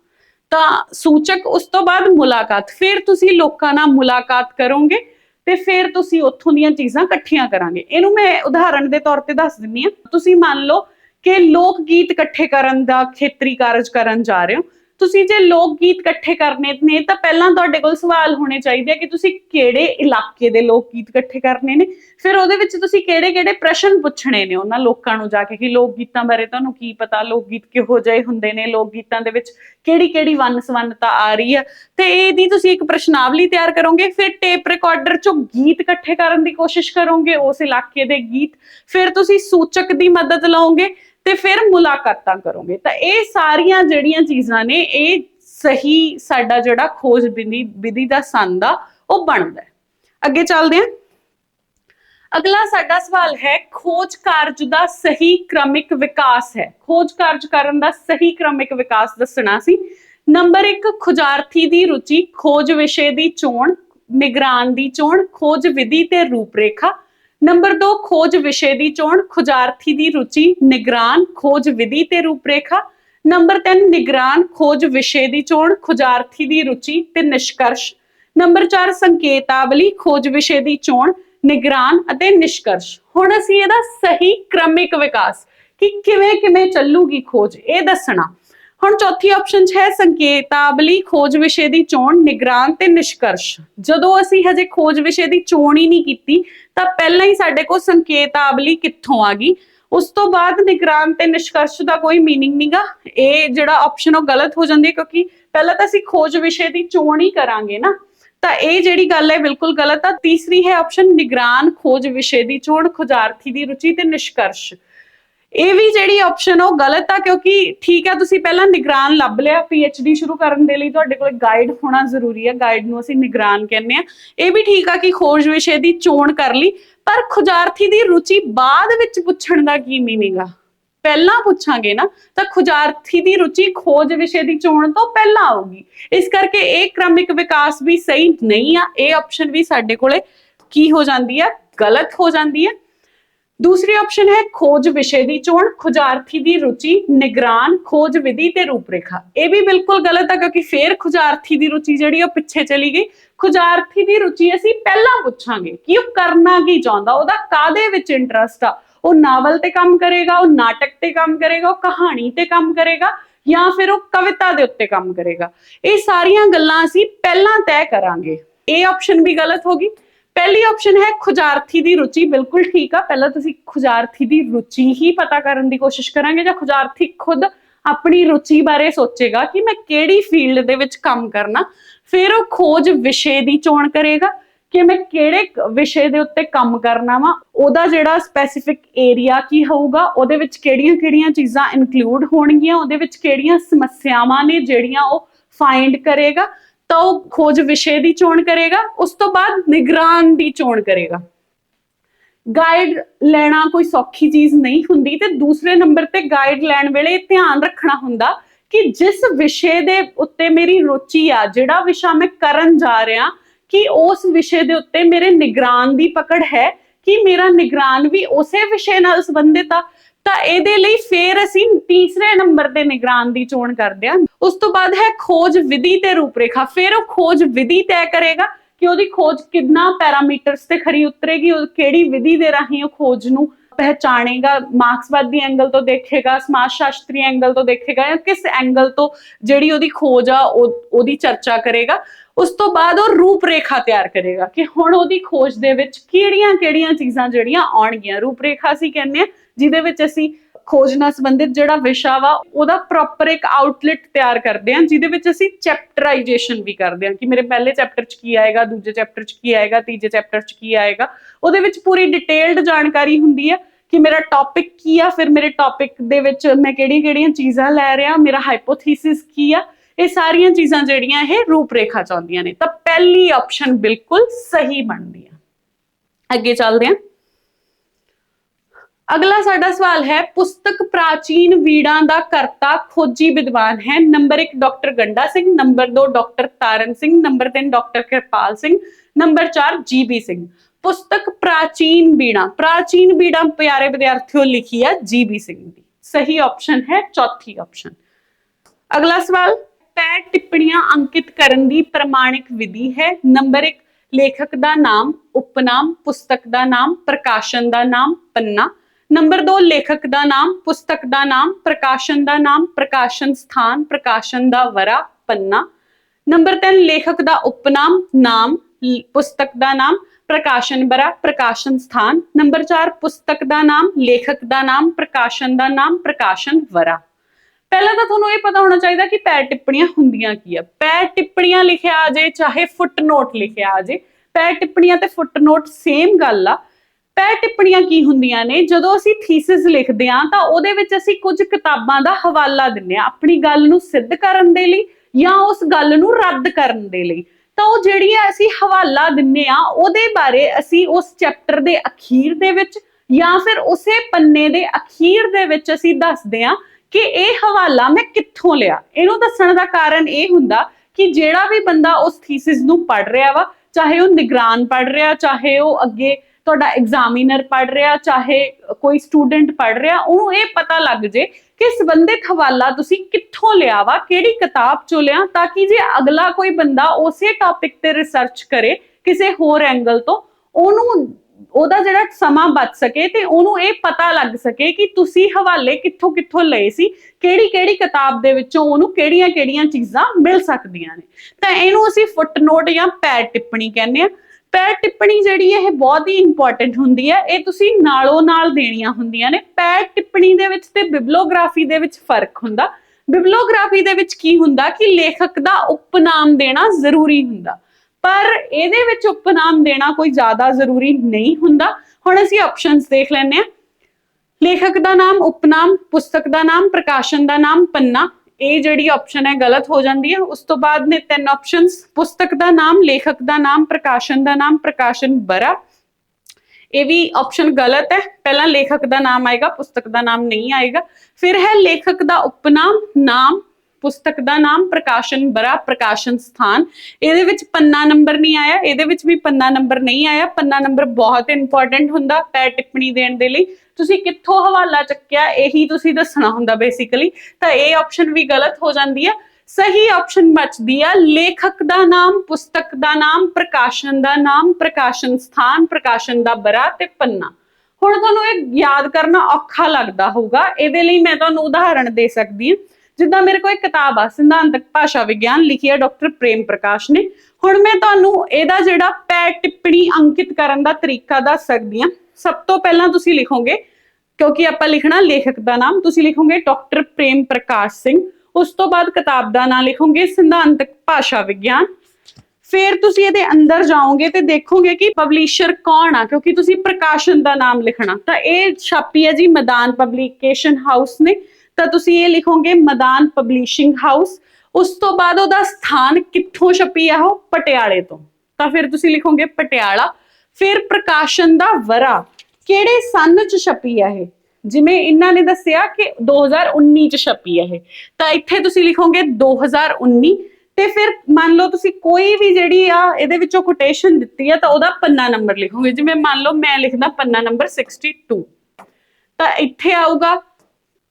ਤਾਂ ਸੂਚਕ ਉਸ ਤੋਂ ਬਾਅਦ ਮੁਲਾਕਾਤ। ਫਿਰ ਤੁਸੀਂ ਲੋਕਾਂ ਨਾਲ ਮੁਲਾਕਾਤ ਕਰੋਗੇ ਤੇ ਫਿਰ ਤੁਸੀਂ ਉੱਥੋਂ ਦੀਆਂ ਚੀਜ਼ਾਂ ਇਕੱਠੀਆਂ ਕਰਾਂਗੇ। ਇਹਨੂੰ ਮੈਂ ਉਦਾਹਰਣ ਦੇ ਤੌਰ ਤੇ ਦੱਸ ਦਿੰਨੀ ਆ ਤੁਸੀਂ ਮੰਨ ਲਓ ਕਿ ਲੋਕ ਗੀਤ ਇਕੱਠੇ ਕਰਨ ਦਾ ਖੇਤਰੀ ਕਾਰਜ ਕਰਨ ਜਾ ਰਹੇ ਹੋ। ਤੁਸੀਂ ਜੇ ਲੋਕ ਗੀਤ ਇਕੱਠੇ ਕਰਨੇ ਨੇ ਤਾਂ ਪਹਿਲਾਂ ਤੁਹਾਡੇ ਕੋਲ ਸਵਾਲ ਹੋਣੇ ਚਾਹੀਦੇ ਆ ਕਿ ਤੁਸੀਂ ਕਿਹੜੇ ਇਲਾਕੇ ਦੇ ਲੋਕ ਗੀਤ ਇਕੱਠੇ ਕਰਨੇ ਨੇ? ਫਿਰ ਉਹਦੇ ਵਿੱਚ ਤੁਸੀਂ ਕਿਹੜੇ-ਕਿਹੜੇ ਪ੍ਰਸ਼ਨ ਪੁੱਛਣੇ ਨੇ ਉਹਨਾਂ ਲੋਕਾਂ ਨੂੰ ਜਾ ਕੇ ਕਿ ਲੋਕ ਗੀਤਾਂ ਬਾਰੇ ਤੁਹਾਨੂੰ ਕੀ ਪਤਾ? ਲੋਕ ਗੀਤ ਕਿਹੋ ਜਿਹੇ ਹੁੰਦੇ ਨੇ? ਲੋਕ ਗੀਤਾਂ ਦੇ ਵਿੱਚ ਕਿਹੜੀ-ਕਿਹੜੀ ਵੰਨ-ਸਵੰਨਤਾ ਆ ਰਹੀ ਆ? ਤੇ ਇਹਦੀ ਤੁਸੀਂ ਇੱਕ ਪ੍ਰਸ਼ਨਾਵਲੀ ਤਿਆਰ ਕਰੋਗੇ, ਫਿਰ ਟੇਪ ਰਿਕਾਰਡਰ ਚੋਂ ਗੀਤ ਇਕੱਠੇ ਕਰਨ ਦੀ ਕੋਸ਼ਿਸ਼ ਕਰੋਗੇ ਉਸ ਇਲਾਕੇ ਦੇ ਗੀਤ। ਫਿਰ ਤੁਸੀਂ ਸੂਚਕ ਦੀ ਮਦਦ ਲਓਗੇ। ਤੇ ਫਿਰ ਮੁਲਾਕਾਤਾਂ ਕਰੋਗੇ। ਤਾਂ ਇਹ ਸਾਰੀਆਂ ਜਿਹੜੀਆਂ ਚੀਜ਼ਾਂ ਨੇ, ਇਹ ਸਹੀ ਸਾਡਾ ਜਿਹੜਾ ਖੋਜ ਵਿਧੀ ਦਾ ਸੰਦ ਉਹ ਬਣਦਾ ਹੈ। ਅੱਗੇ ਚੱਲਦੇ ਹਾਂ। ਅਗਲਾ ਸਾਡਾ ਸਵਾਲ ਹੈ, ਖੋਜ ਕਾਰਜ ਦਾ ਸਹੀ ਕ੍ਰਮਿਕ ਵਿਕਾਸ ਹੈ। ਖੋਜ ਕਾਰਜ ਕਰਨ ਦਾ ਸਹੀ ਕ੍ਰਮਿਕ ਵਿਕਾਸ ਦੱਸਣਾ ਸੀ। ਨੰਬਰ 1 ਖੋਜਾਰਥੀ ਦੀ ਰੁਚੀ, ਖੋਜ ਵਿਸ਼ੇ ਦੀ ਚੋਣ, ਨਿਗਰਾਨ ਦੀ ਚੋਣ, ਖੋਜ ਵਿਧੀ ਤੇ ਰੂਪਰੇਖਾ। ਨੰਬਰ 2 ਖੋਜ ਵਿਸ਼ੇ ਦੀ ਚੋਣ, ਖੋਜਾਰਥੀ ਦੀ ਰੁਚੀ, ਨਿਗਰਾਨ, ਖੋਜ ਵਿਧੀ ਤੇ ਰੂਪਰੇਖਾ। ਨੰਬਰ 3 ਨਿਗਰਾਨ, ਖੋਜ ਵਿਸ਼ੇ ਦੀ ਚੋਣ, ਖੋਜਾਰਥੀ ਦੀ ਰੁਚੀ ਤੇ ਨਿਸ਼ਕਰਸ਼। ਨੰਬਰ 4 ਸੰਕੇਤਾਵਲੀ, ਖੋਜ ਵਿਸ਼ੇ ਦੀ ਚੋਣ, ਨਿਗਰਾਨ ਅਤੇ ਨਿਸ਼ਕਰਸ਼। ਹੁਣ ਅਸੀਂ ਇਹਦਾ ਸਹੀ ਕ੍ਰਮਿਕ ਵਿਕਾਸ ਕਿ ਕਿਵੇਂ ਕਿਵੇਂ ਚੱਲੂਗੀ ਖੋਜ, ਇਹ ਦੱਸਣਾ। ਹੁਣ ਚੌਥੀ ਆਪਸ਼ਨ 'ਚ ਹੈ, ਸੰਕੇਤਾਵਲੀ, ਖੋਜ ਵਿਸ਼ੇ ਦੀ ਚੋਣ, ਨਿਗਰਾਨ ਤੇ ਨਿਸ਼ਕਰਸ਼। ਜਦੋਂ ਅਸੀਂ ਹਜੇ ਖੋਜ ਵਿਸ਼ੇ ਦੀ ਚੋਣ ਹੀ ਨਹੀਂ ਕੀਤੀ ਤਾਂ ਪਹਿਲਾਂ ਹੀ ਸਾਡੇ ਕੋਲ ਸੰਕੇਤਾਵਲੀ ਕਿੱਥੋਂ ਆ ਗਈ ਉਸ ਤੋਂ ਬਾਅਦ ਨਿਗਰਾਨ ਤੇ ਨਿਸ਼ਕਰਸ਼ ਦਾ ਕੋਈ मीनिंग ਨਹੀਂਗਾ ਇਹ ਜਿਹੜਾ ਆਪਸ਼ਨ ਉਹ ਗਲਤ ਹੋ ਜਾਂਦੀ ਹੈ ਕਿਉਂਕਿ ਪਹਿਲਾਂ ਤਾਂ ਅਸੀਂ ਖੋਜ ਵਿਸ਼ੇ ਦੀ ਚੋਣ ਹੀ ਕਰਾਂਗੇ ਨਾ ਤਾਂ ਇਹ ਜਿਹੜੀ ਗੱਲ ਹੈ ਬਿਲਕੁਲ ਗਲਤ ਆ ਤੀਸਰੀ ਹੈ ਆਪਸ਼ਨ ਨਿਗਰਾਨ ਖੋਜ ਵਿਸ਼ੇ ਦੀ ਚੋਣ ਖੋਜਾਰਥੀ ਦੀ ਰੁਚੀ ਤੇ ਨਿਸ਼ਕਰਸ਼ ਇਹ ਵੀ ਜਿਹੜੀ ਆਪਸ਼ਨ ਉਹ ਗਲਤ ਆ, ਕਿਉਂਕਿ ਠੀਕ ਆ, ਤੁਸੀਂ ਪਹਿਲਾਂ ਨਿਗਰਾਨ ਲੱਭ ਲਿਆ ਡੀ ਸ਼ੁਰੂ ਕਰਨ ਦੇ ਲਈ ਤੁਹਾਡੇ ਕੋਲ ਗਾਈਡ ਹੋਣਾ ਜ਼ਰੂਰੀ ਹੈ ਗਾਈਡ ਨੂੰ ਅਸੀਂ ਨਿਗਰਾਨ ਕਹਿੰਦੇ ਆ। ਇਹ ਵੀ ਠੀਕ ਆ ਕਿ ਖੋਜ ਵਿਸ਼ੇ ਦੀ ਚੋਣ ਕਰ ਲਈ, ਪਰ ਖੋਜਾਰਥੀ ਦੀ ਰੁਚੀ ਬਾਅਦ ਵਿੱਚ ਪੁੱਛਣ ਦਾ ਕੀ ਮੀਨਿੰਗ ਆ? ਪਹਿਲਾਂ ਪੁੱਛਾਂਗੇ ਨਾ, ਤਾਂ ਖੋਜਾਰਥੀ ਦੀ ਰੁਚੀ ਖੋਜ ਵਿਸ਼ੇ ਦੀ ਚੋਣ ਤੋਂ ਪਹਿਲਾਂ ਆਊਗੀ। ਇਸ ਕਰਕੇ ਇਹ ਕ੍ਰਮਿਕ ਵਿਕਾਸ ਵੀ ਸਹੀ ਨਹੀਂ ਆ, ਇਹ ਆਪਸ਼ਨ ਵੀ ਸਾਡੇ ਕੋਲੇ ਕੀ ਹੋ ਜਾਂਦੀ ਆ, ਗਲਤ ਹੋ ਜਾਂਦੀ ਹੈ ਦੂਸਰੀ ਆਪਸ਼ਨ ਹੈ ਖੋਜ ਵਿਸ਼ੇ ਦੀ ਚੋਣ, ਖੋਜਾਰਥੀ ਦੀ ਰੁਚੀ, ਨਿਗਰਾਨ, ਖੋਜ ਵਿਧੀ ਤੇ ਰੂਪਰੇਖਾ। ਇਹ ਵੀ ਬਿਲਕੁਲ ਗਲਤ ਹੈ ਕਿਉਂਕਿ ਫੇਰ ਖੋਜਾਰਥੀ ਦੀ ਰੁਚੀ ਜਿਹੜੀ ਉਹ ਪਿੱਛੇ ਚਲੀ ਗਈ। ਖੋਜਾਰਥੀ ਦੀ ਰੁਚੀ ਅਸੀਂ ਪਹਿਲਾਂ ਪੁੱਛਾਂਗੇ ਕਿ ਉਹ ਕਰਨਾ ਕੀ ਚਾਹੁੰਦਾ, ਉਹਦਾ ਕਾਦੇ ਵਿੱਚ ਇੰਟਰਸਟ ਆ? ਉਹ ਨਾਵਲ ਤੇ ਕੰਮ ਕਰੇਗਾ, ਉਹ ਨਾਟਕ ਤੇ ਕੰਮ ਕਰੇਗਾ, ਉਹ ਕਹਾਣੀ ਤੇ ਕੰਮ ਕਰੇਗਾ ਜਾਂ ਫਿਰ ਉਹ ਕਵਿਤਾ ਦੇ ਉੱਤੇ ਕੰਮ ਕਰੇਗਾ? ਇਹ ਸਾਰੀਆਂ ਗੱਲਾਂ ਅਸੀਂ ਪਹਿਲਾਂ ਤੈਅ ਕਰਾਂਗੇ। ਇਹ ਆਪਸ਼ਨ ਵੀ ਗਲਤ ਹੋ ਗਈ। ਪਹਿਲੀ ਆਪਸ਼ਨ ਹੈ ਖੁਜਾਰਥੀ ਦੀ ਰੁਚੀ, ਬਿਲਕੁਲ ਠੀਕ ਆ। ਪਹਿਲਾਂ ਤੁਸੀਂ ਖੁਜਾਰਥੀ ਦੀ ਰੁਚੀ ਹੀ ਪਤਾ ਕਰਨ ਦੀ ਕੋਸ਼ਿਸ਼ ਕਰਾਂਗੇ ਜਾਂ ਖੁਜਾਰਥੀ ਖੁਦ ਆਪਣੀ ਰੁਚੀ ਬਾਰੇ ਸੋਚੇਗਾ ਕਿ ਮੈਂ ਕਿਹੜੀ ਫੀਲਡ ਦੇ ਵਿੱਚ ਕੰਮ ਕਰਨਾ, ਫਿਰ ਉਹ ਖੋਜ ਵਿਸ਼ੇ ਦੀ ਚੋਣ ਕਰੇਗਾ ਕਿ ਮੈਂ ਕਿਹੜੇ ਵਿਸ਼ੇ ਦੇ ਉੱਤੇ ਕੰਮ ਕਰਨਾ ਵਾ, ਉਹਦਾ ਜਿਹੜਾ ਸਪੈਸੀਫਿਕ ਏਰੀਆ ਕੀ ਹੋਊਗਾ, ਉਹਦੇ ਵਿੱਚ ਕਿਹੜੀਆਂ-ਕਿਹੜੀਆਂ ਚੀਜ਼ਾਂ ਇਨਕਲੂਡ ਹੋਣਗੀਆਂ, ਉਹਦੇ ਵਿੱਚ ਕਿਹੜੀਆਂ ਸਮੱਸਿਆਵਾਂ ਨੇ ਜਿਹੜੀਆਂ ਉਹ ਫਾਈਂਡ ਕਰੇਗਾ। ਤਾਂ ਉਹ ਖੋਜ ਵਿਸ਼ੇ ਦੀ ਚੋਣ ਕਰੇਗਾ, ਉਸ ਤੋਂ ਬਾਅਦ ਨਿਗਰਾਨ ਦੀ ਚੋਣ ਕਰੇਗਾ। ਗਾਈਡ ਲੈਣਾ ਕੋਈ ਸੌਖੀ ਚੀਜ਼ ਨਹੀਂ ਹੁੰਦੀ ਤੇ ਦੂਸਰੇ ਨੰਬਰ ਤੇ ਗਾਈਡ ਲੈਣ ਵੇਲੇ ਧਿਆਨ ਰੱਖਣਾ ਹੁੰਦਾ ਕਿ ਜਿਸ ਵਿਸ਼ੇ ਦੇ ਉੱਤੇ ਮੇਰੀ ਰੁਚੀ ਆ, ਜਿਹੜਾ ਵਿਸ਼ਾ ਮੈਂ ਕਰਨ ਜਾ ਰਿਹਾ, ਕਿ ਉਸ ਵਿਸ਼ੇ ਦੇ ਉੱਤੇ ਮੇਰੇ ਨਿਗਰਾਨ ਦੀ ਪਕੜ ਹੈ, ਕਿ ਮੇਰਾ ਨਿਗਰਾਨ ਵੀ ਉਸੇ ਵਿਸ਼ੇ ਨਾਲ ਸੰਬੰਧਿਤ ਆ। ਤਾਂ ਇਹਦੇ ਲਈ ਫੇਰ ਅਸੀਂ ਤੀਸਰੇ ਨੰਬਰ ਤੇ ਨਿਗਰਾਨ ਦੀ ਚੋਣ ਕਰਦੇ ਹਾਂ। ਉਸ ਤੋਂ ਬਾਅਦ ਹੈ ਖੋਜ ਵਿਧੀ ਤੇ ਰੂਪਰੇਖਾ। ਫਿਰ ਉਹ ਖੋਜ ਵਿਧੀ ਤੈਅ ਕਰੇਗਾ ਕਿ ਉਹਦੀ ਖੋਜ ਕਿੰਨਾ ਪੈਰਾਮੀਟਰਸ ਤੇ ਖਰੀ ਉਤਰੇਗੀ, ਉਹ ਕਿਹੜੀ ਵਿਧੀ ਦੇ ਰਾਹੀਂ ਉਹ ਖੋਜ ਨੂੰ ਪਹਿਚਾਣੇਗਾ, ਮਾਰਕਸਵਾਦੀ ਐਂਗਲ ਤੋਂ ਦੇਖੇਗਾ ਸਮਾਜ ਸ਼ਾਸਤਰੀ ਐਂਗਲ ਤੋਂ ਦੇਖੇਗਾ ਜਾਂ ਕਿਸ ਐਂਗਲ ਤੋਂ ਜਿਹੜੀ ਉਹਦੀ ਖੋਜ ਆ ਉਹਦੀ ਚਰਚਾ ਕਰੇਗਾ। ਉਸ ਤੋਂ ਬਾਅਦ ਉਹ ਰੂਪਰੇਖਾ ਤਿਆਰ ਕਰੇਗਾ ਕਿ ਹੁਣ ਉਹਦੀ ਖੋਜ ਦੇ ਵਿੱਚ ਕਿਹੜੀਆਂ-ਕਿਹੜੀਆਂ ਚੀਜ਼ਾਂ ਜਿਹੜੀਆਂ ਆਉਣਗੀਆਂ। ਰੂਪਰੇਖਾ ਅਸੀਂ ਕਹਿੰਦੇ ਆ ਜਿਹਦੇ ਵਿੱਚ ਅਸੀਂ ਖੋਜ ਨਾਲ ਸੰਬੰਧਿਤ ਜਿਹੜਾ ਵਿਸ਼ਾ ਵਾ, ਉਹਦਾ ਪ੍ਰੋਪਰ ਇੱਕ ਆਊਟਲੈਟ ਤਿਆਰ ਕਰਦੇ ਹਾਂ, ਜਿਹਦੇ ਵਿੱਚ ਅਸੀਂ ਚੈਪਟਰਾਈਜੇਸ਼ਨ ਵੀ ਕਰਦੇ ਹਾਂ ਕਿ ਮੇਰੇ ਪਹਿਲੇ ਚੈਪਟਰ 'ਚ ਕੀ ਆਏਗਾ, ਦੂਜੇ ਚੈਪਟਰ 'ਚ ਕੀ ਆਏਗਾ, ਤੀਜੇ ਚੈਪਟਰ 'ਚ ਕੀ ਆਏਗਾ। ਉਹਦੇ ਵਿੱਚ ਪੂਰੀ ਡਿਟੇਲਡ ਜਾਣਕਾਰੀ ਹੁੰਦੀ ਹੈ ਕਿ ਮੇਰਾ ਟੌਪਿਕ ਕੀ ਆ, ਫਿਰ ਮੇਰੇ ਟੌਪਿਕ ਦੇ ਵਿੱਚ ਮੈਂ ਕਿਹੜੀਆਂ-ਕਿਹੜੀਆਂ ਚੀਜ਼ਾਂ ਲੈ ਰਿਹਾ, ਮੇਰਾ ਹਾਈਪੋਥੀਸਿਸ ਕੀ ਆ। ਇਹ ਸਾਰੀਆਂ ਚੀਜ਼ਾਂ ਜਿਹੜੀਆਂ ਇਹ ਰੂਪਰੇਖਾ ਚਾਹੁੰਦੀਆਂ ਨੇ। ਤਾਂ ਪਹਿਲੀ ਆਪਸ਼ਨ ਬਿਲਕੁਲ ਸਹੀ ਬਣਦੀ ਆ। ਅੱਗੇ ਚੱਲਦੇ ਹਾਂ। ਅਗਲਾ ਸਾਡਾ ਸਵਾਲ ਹੈ, ਪੁਸਤਕ ਪ੍ਰਾਚੀਨ ਵੀੜਾਂ ਦਾ ਕਰਤਾ ਖੋਜੀ ਵਿਦਵਾਨ ਹੈ। Number 1 doctor Ganda Singh, number 2 doctor Taran Singh, number 3 doctor Kirpal Singh, number 4 GB Singh. ਪੁਸਤਕ ਪ੍ਰਾਚੀਨ ਵੀੜਾਂ ਪ੍ਰਾਚੀਨ ਵੀੜਾਂ ਪਿਆਰੇ ਵਿਦਿਆਰਥੀਓ, ਲਿਖੀ ਹੈ ਜੀਬੀ ਸਿੰਘ ਦੀ। ਸਹੀ ਆਪਸ਼ਨ ਹੈ, ਚੌਥੀ ਆਪਸ਼ਨ ਅਗਲਾ ਸਵਾਲ ਪੈ ਟਿੱਪਣੀਆਂ ਅੰਕਿਤ ਕਰਨ ਦੀ ਪ੍ਰਮਾਣਿਕ ਵਿਧੀ ਹੈ। ਨੰਬਰ 1 ਲੇਖਕ ਦਾ ਨਾਮ, ਉਪਨਾਮ, ਪੁਸਤਕ ਦਾ ਨਾਮ, ਪ੍ਰਕਾਸ਼ਨ ਦਾ ਨਾਮ, ਪੰਨਾ। ਨੰਬਰ 2 ਲੇਖਕ ਦਾ ਨਾਮ, ਪੁਸਤਕ ਦਾ ਨਾਮ, ਪ੍ਰਕਾਸ਼ਨ ਦਾ ਨਾਮ, ਪ੍ਰਕਾਸ਼ਨ ਸਥਾਨ, ਪ੍ਰਕਾਸ਼ਨ ਦਾ ਵਰਾ, ਪੰਨਾ। ਨੰਬਰ 3 ਲੇਖਕ ਦਾ ਉਪਨਾਮ, ਨਾਮ, ਪੁਸਤਕ ਦਾ ਨਾਮ, ਪ੍ਰਕਾਸ਼ਨ ਬਰਾ ਪ੍ਰਕਾਸ਼ਨ ਸਥਾਨ। ਨੰਬਰ 4 ਪੁਸਤਕ ਦਾ ਨਾਮ, ਲੇਖਕ ਦਾ ਨਾਮ, ਪ੍ਰਕਾਸ਼ਨ ਦਾ ਨਾਮ, ਪ੍ਰਕਾਸ਼ਨ ਵਰਾ। ਪਹਿਲਾਂ ਤਾਂ ਤੁਹਾਨੂੰ ਇਹ ਪਤਾ ਹੋਣਾ ਚਾਹੀਦਾ ਕਿ ਪੈਰ ਟਿੱਪਣੀਆਂ ਹੁੰਦੀਆਂ ਕੀ ਆ। ਪੈਰ ਟਿੱਪਣੀਆਂ ਲਿਖਿਆ ਆ ਜੇ, ਚਾਹੇ ਫੁੱਟਨੋਟ ਲਿਖਿਆ ਆ ਜੇ ਪੈਰ ਟਿੱਪਣੀਆਂ ਤੇ ਫੁੱਟਨੋਟ ਸੇਮ ਗੱਲ ਆ। ਪੈ ਟਿੱਪਣੀਆਂ ਕੀ ਹੁੰਦੀਆਂ ਨੇ? ਜਦੋਂ ਅਸੀਂ ਥੀਸਿਸ ਲਿਖਦੇ ਹਾਂ, ਤਾਂ ਉਹਦੇ ਵਿੱਚ ਅਸੀਂ ਕੁਝ ਕਿਤਾਬਾਂ ਦਾ ਹਵਾਲਾ ਦਿੰਨੇ ਆ ਆਪਣੀ ਗੱਲ ਨੂੰ ਸਿੱਧ ਕਰਨ ਦੇ ਲਈ ਜਾਂ ਉਸ ਗੱਲ ਨੂੰ ਰੱਦ ਕਰਨ ਦੇ ਲਈ। ਤਾਂ ਉਹ ਜਿਹੜੀਆਂ ਅਸੀਂ ਹਵਾਲਾ ਦਿੰਨੇ ਆ ਉਹਦੇ ਬਾਰੇ ਅਸੀਂ ਉਸ ਚੈਪਟਰ ਦੇ ਅਖੀਰ ਦੇ ਵਿੱਚ ਜਾਂ ਫਿਰ ਉਸੇ ਪੰਨੇ ਦੇ ਅਖੀਰ ਦੇ ਵਿੱਚ ਅਸੀਂ ਦੱਸਦੇ ਆ ਕਿ ਇਹ ਹਵਾਲਾ ਮੈਂ ਕਿੱਥੋਂ ਲਿਆ। ਇਹਨੂੰ ਦੱਸਣ ਦਾ ਕਾਰਨ ਇਹ ਹੁੰਦਾ ਕਿ ਜਿਹੜਾ ਵੀ ਬੰਦਾ ਉਸ ਥੀਸਿਸ ਨੂੰ ਪੜ ਰਿਹਾ ਵਾ, ਚਾਹੇ ਉਹ ਨਿਗਰਾਨ ਪੜ ਰਿਹਾ, ਚਾਹੇ ਉਹ ਅੱਗੇ ਤੁਹਾਡਾ ਐਗਜ਼ਾਮੀਨਰ ਪੜ ਰਿਹਾ, ਚਾਹੇ ਕੋਈ ਸਟੂਡੈਂਟ ਪੜ ਰਿਹਾ, ਉਹਨੂੰ ਇਹ ਪਤਾ ਲੱਗ ਜੇ ਕਿ ਸੰਬੰਧਿਤ ਹਵਾਲਾ ਤੁਸੀਂ ਕਿੱਥੋਂ ਲਿਆ ਵਾ, ਕਿਹੜੀ ਕਿਤਾਬ ਚੋਂ ਲਿਆ, ਤਾਂ ਕਿ ਜੇ ਅਗਲਾ ਕੋਈ ਬੰਦਾ ਉਸੇ ਟੌਪਿਕ ਤੇ ਰਿਸਰਚ ਕਰੇ, ਕਿਸੇ ਹੋਰ ਐਂਗਲ ਤੋਂ, ਉਹਨੂੰ, ਉਹਦਾ ਜਿਹੜਾ ਸਮਾਂ ਬਚ ਸਕੇ ਤੇ ਉਹਨੂੰ ਇਹ ਪਤਾ ਲੱਗ ਸਕੇ ਕਿ ਤੁਸੀਂ ਹਵਾਲੇ ਕਿੱਥੋਂ ਕਿੱਥੋਂ ਲਏ ਸੀ, ਕਿਹੜੀ ਕਿਹੜੀ ਕਿਤਾਬ ਦੇ ਵਿੱਚੋਂ ਉਹਨੂੰ ਕਿਹੜੀਆਂ ਕਿਹੜੀਆਂ ਚੀਜ਼ਾਂ ਮਿਲ ਸਕਦੀਆਂ ਨੇ। ਤਾਂ ਇਹਨੂੰ ਅਸੀਂ ਫੁੱਟਨੋਟ ਜਾਂ ਪੈਰ ਟਿੱਪਣੀ ਕਹਿੰਦੇ ਆ ਪੈਰ ਟਿੱਪਣੀ ਜਿਹੜੀ ਇਹ ਬਹੁਤ ਹੀ ਇੰਪੋਰਟੈਂਟ ਹੁੰਦੀ ਹੈ। ਇਹ ਤੁਸੀਂ ਨਾਲੋਂ ਨਾਲ ਦੇਣੀਆਂ ਹੁੰਦੀਆਂ ਨੇ। ਪੈਰ ਟਿੱਪਣੀ ਦੇ ਵਿੱਚ ਤੇ ਬਿਬਲੋਗ੍ਰਾਫੀ ਦੇ ਵਿੱਚ ਫ਼ਰਕ ਹੁੰਦਾ। ਬਿਬਲੋਗ੍ਰਾਫੀ ਦੇ ਵਿੱਚ ਕੀ ਹੁੰਦਾ ਕਿ ਲੇਖਕ ਦਾ ਉਪਨਾਮ ਦੇਣਾ ਜ਼ਰੂਰੀ ਹੁੰਦਾ। ਪਰ ਇਹਦੇ ਵਿੱਚ ਉਪਨਾਮ ਦੇਣਾ ਕੋਈ ਜ਼ਿਆਦਾ ਜ਼ਰੂਰੀ ਨਹੀਂ ਹੁੰਦਾ। ਹੁਣ ਅਸੀਂ ਆਪਸ਼ਨਸ ਦੇਖ ਲੈਂਦੇ ਹਾਂ। ਲੇਖਕ ਦਾ ਨਾਮ, ਉਪਨਾਮ, ਪੁਸਤਕ ਦਾ ਨਾਮ, ਪ੍ਰਕਾਸ਼ਨ ਦਾ ਨਾਮ, ਪੰਨਾ। ਇਹ ਜਿਹੜੀ ਆਪਸ਼ਨ ਹੈ, ਗਲਤ ਹੋ ਜਾਂਦੀ ਹੈ। ਉਸ ਤੋਂ ਬਾਅਦ ਨੇ ਤਿੰਨ ਆਪਸ਼ਨਸ ਪੁਸਤਕ ਦਾ ਨਾਮ, ਲੇਖਕ ਦਾ ਨਾਮ, ਪ੍ਰਕਾਸ਼ਨ ਦਾ ਨਾਮ, ਪ੍ਰਕਾਸ਼ਨ ਬਰਾ। ਇਹ ਵੀ ਆਪਸ਼ਨ ਗਲਤ ਹੈ। ਪਹਿਲਾਂ ਲੇਖਕ ਦਾ ਨਾਮ ਆਏਗਾ, ਪੁਸਤਕ ਦਾ ਨਾਮ ਨਹੀਂ ਆਏਗਾ। ਫਿਰ ਹੈ ਲੇਖਕ ਦਾ ਉਪਨਾਮ, ਨਾਮ, ਪੁਸਤਕ ਦਾ ਨਾਮ, ਪ੍ਰਕਾਸ਼ਨ ਬਰਾ, ਪ੍ਰਕਾਸ਼ਨ ਸਥਾਨ। ਇਹਦੇ ਵਿੱਚ ਪੰਨਾ ਨੰਬਰ ਨਹੀਂ ਆਇਆ। ਇਹਦੇ ਵਿੱਚ ਵੀ ਪੰਨਾ ਨੰਬਰ ਨਹੀਂ ਆਇਆ। ਪੰਨਾ ਨੰਬਰ ਬਹੁਤ ਇੰਪੋਰਟੈਂਟ ਹੁੰਦਾ ਪੈ ਟਿੱਪਣੀ ਦੇਣ ਦੇ ਲਈ। ਤੁਸੀਂ ਕਿੱਥੋਂ ਹਵਾਲਾ ਚੱਕਿਆ? ਇਹੀ ਤੁਸੀਂ ਦੱਸਣਾ ਹੁੰਦਾ ਬੇਸਿਕਲੀ ਤਾਂ ਇਹ ਆਪਸ਼ਨ ਵੀ ਗਲਤ ਹੋ ਜਾਂਦੀ ਹੈ ਸਹੀ ਆਪਸ਼ਨ ਬਚਦੀ ਆ। ਲੇਖਕ ਦਾ ਨਾਮ, ਪੁਸਤਕ ਦਾ ਨਾਮ, ਪ੍ਰਕਾਸ਼ਨ ਦਾ ਨਾਮ, ਪ੍ਰਕਾਸ਼ਨ ਸਥਾਨ, ਪ੍ਰਕਾਸ਼ਨ ਦਾ ਬਰਾ ਤੇ ਪੰਨਾ। ਹੁਣ ਤੁਹਾਨੂੰ ਇਹ ਯਾਦ ਕਰਨਾ ਔਖਾ ਲੱਗਦਾ ਹੋਊਗਾ। ਇਹਦੇ ਲਈ ਮੈਂ ਤੁਹਾਨੂੰ ਉਦਾਹਰਣ ਦੇ ਸਕਦੀ ਹਾਂ। ਜਿੱਦਾਂ ਮੇਰੇ ਕੋਲ ਇੱਕ ਕਿਤਾਬ ਆ, ਸਿਧਾਂਤਕ ਭਾਸ਼ਾ ਵਿਗਿਆਨ, ਲਿਖੀ ਹੈ ਡਾਕਟਰ ਪ੍ਰੇਮ ਪ੍ਰਕਾਸ਼ ਨੇ। ਹੁਣ ਮੈਂ ਤੁਹਾਨੂੰ ਇਹਦਾ ਜਿਹੜਾ ਪੈ ਟਿੱਪਣੀ ਅੰਕਿਤ ਕਰਨ ਦਾ ਤਰੀਕਾ ਦੱਸ ਸਕਦੀ ਹਾਂ। ਸਭ ਤੋਂ ਪਹਿਲਾਂ ਤੁਸੀਂ ਲਿਖੋਗੇ, ਕਿਉਂਕਿ ਆਪਾਂ ਲਿਖਣਾ ਲੇਖਕ ਦਾ ਨਾਮ, ਤੁਸੀਂ ਲਿਖੋਗੇ ਡਾਕਟਰ ਪ੍ਰੇਮ ਪ੍ਰਕਾਸ਼ ਸਿੰਘ, ਉਸ ਤੋਂ ਬਾਅਦ ਕਿਤਾਬ ਦਾ ਨਾਮ ਲਿਖੋਗੇ ਸਿਧਾਂਤਕ ਭਾਸ਼ਾ ਵਿਗਿਆਨ। ਫਿਰ ਤੁਸੀਂ ਇਹਦੇ ਅੰਦਰ ਜਾਓਗੇ ਤੇ ਦੇਖੋਗੇ ਕਿ ਪਬਲਿਸ਼ਰ ਕੌਣ ਆ, ਕਿਉਂਕਿ ਤੁਸੀਂ ਪ੍ਰਕਾਸ਼ਨ ਦਾ ਨਾਮ ਲਿਖਣਾ। ਤਾਂ ਇਹ ਛਾਪੀ ਹੈ ਜੀ ਮੈਦਾਨ ਪਬਲੀਕੇਸ਼ਨ ਹਾਊਸ ਨੇ। ਤਾਂ ਤੁਸੀਂ ਇਹ ਲਿਖੋਗੇ ਮੈਦਾਨ ਪਬਲਿਸ਼ਿੰਗ ਹਾਊਸ। ਉਸ ਤੋਂ ਬਾਅਦ ਉਹਦਾ ਸਥਾਨ ਕਿੱਥੋਂ ਛਪੀ ਆ ਉਹ ਪਟਿਆਲੇ ਤੋਂ। ਤਾਂ ਫਿਰ ਤੁਸੀਂ ਲਿਖੋਗੇ ਪਟਿਆਲਾ। ਫਿਰ ਪ੍ਰਕਾਸ਼ਨ ਦਾ ਵਰਾ ਕਿਹੜੇ ਸੰਨ ਚ ਛਪੀ ਹੈ ਇਹ? ਜਿਵੇਂ ਇਹਨਾਂ ਨੇ ਦੱਸਿਆ ਕਿ 2019 ਚ ਛਪੀ ਹੈ ਇਹ। ਤਾਂ ਇੱਥੇ ਤੁਸੀਂ ਲਿਖੋਗੇ 2019 ਤੇ ਫਿਰ ਮੰਨ ਲਓ ਤੁਸੀਂ ਕੋਈ ਵੀ ਜਿਹੜੀ ਆ ਇਹਦੇ ਵਿੱਚੋਂ ਕੋਟੇਸ਼ਨ ਦਿੱਤੀ ਆ ਤਾਂ ਉਹਦਾ ਪੰਨਾ ਨੰਬਰ ਲਿਖੋਗੇ। ਜਿਵੇਂ ਮੰਨ ਲਓ ਮੈਂ ਲਿਖਦਾ ਪੰਨਾ ਨੰਬਰ 62 ਤਾਂ ਇੱਥੇ ਆਊਗਾ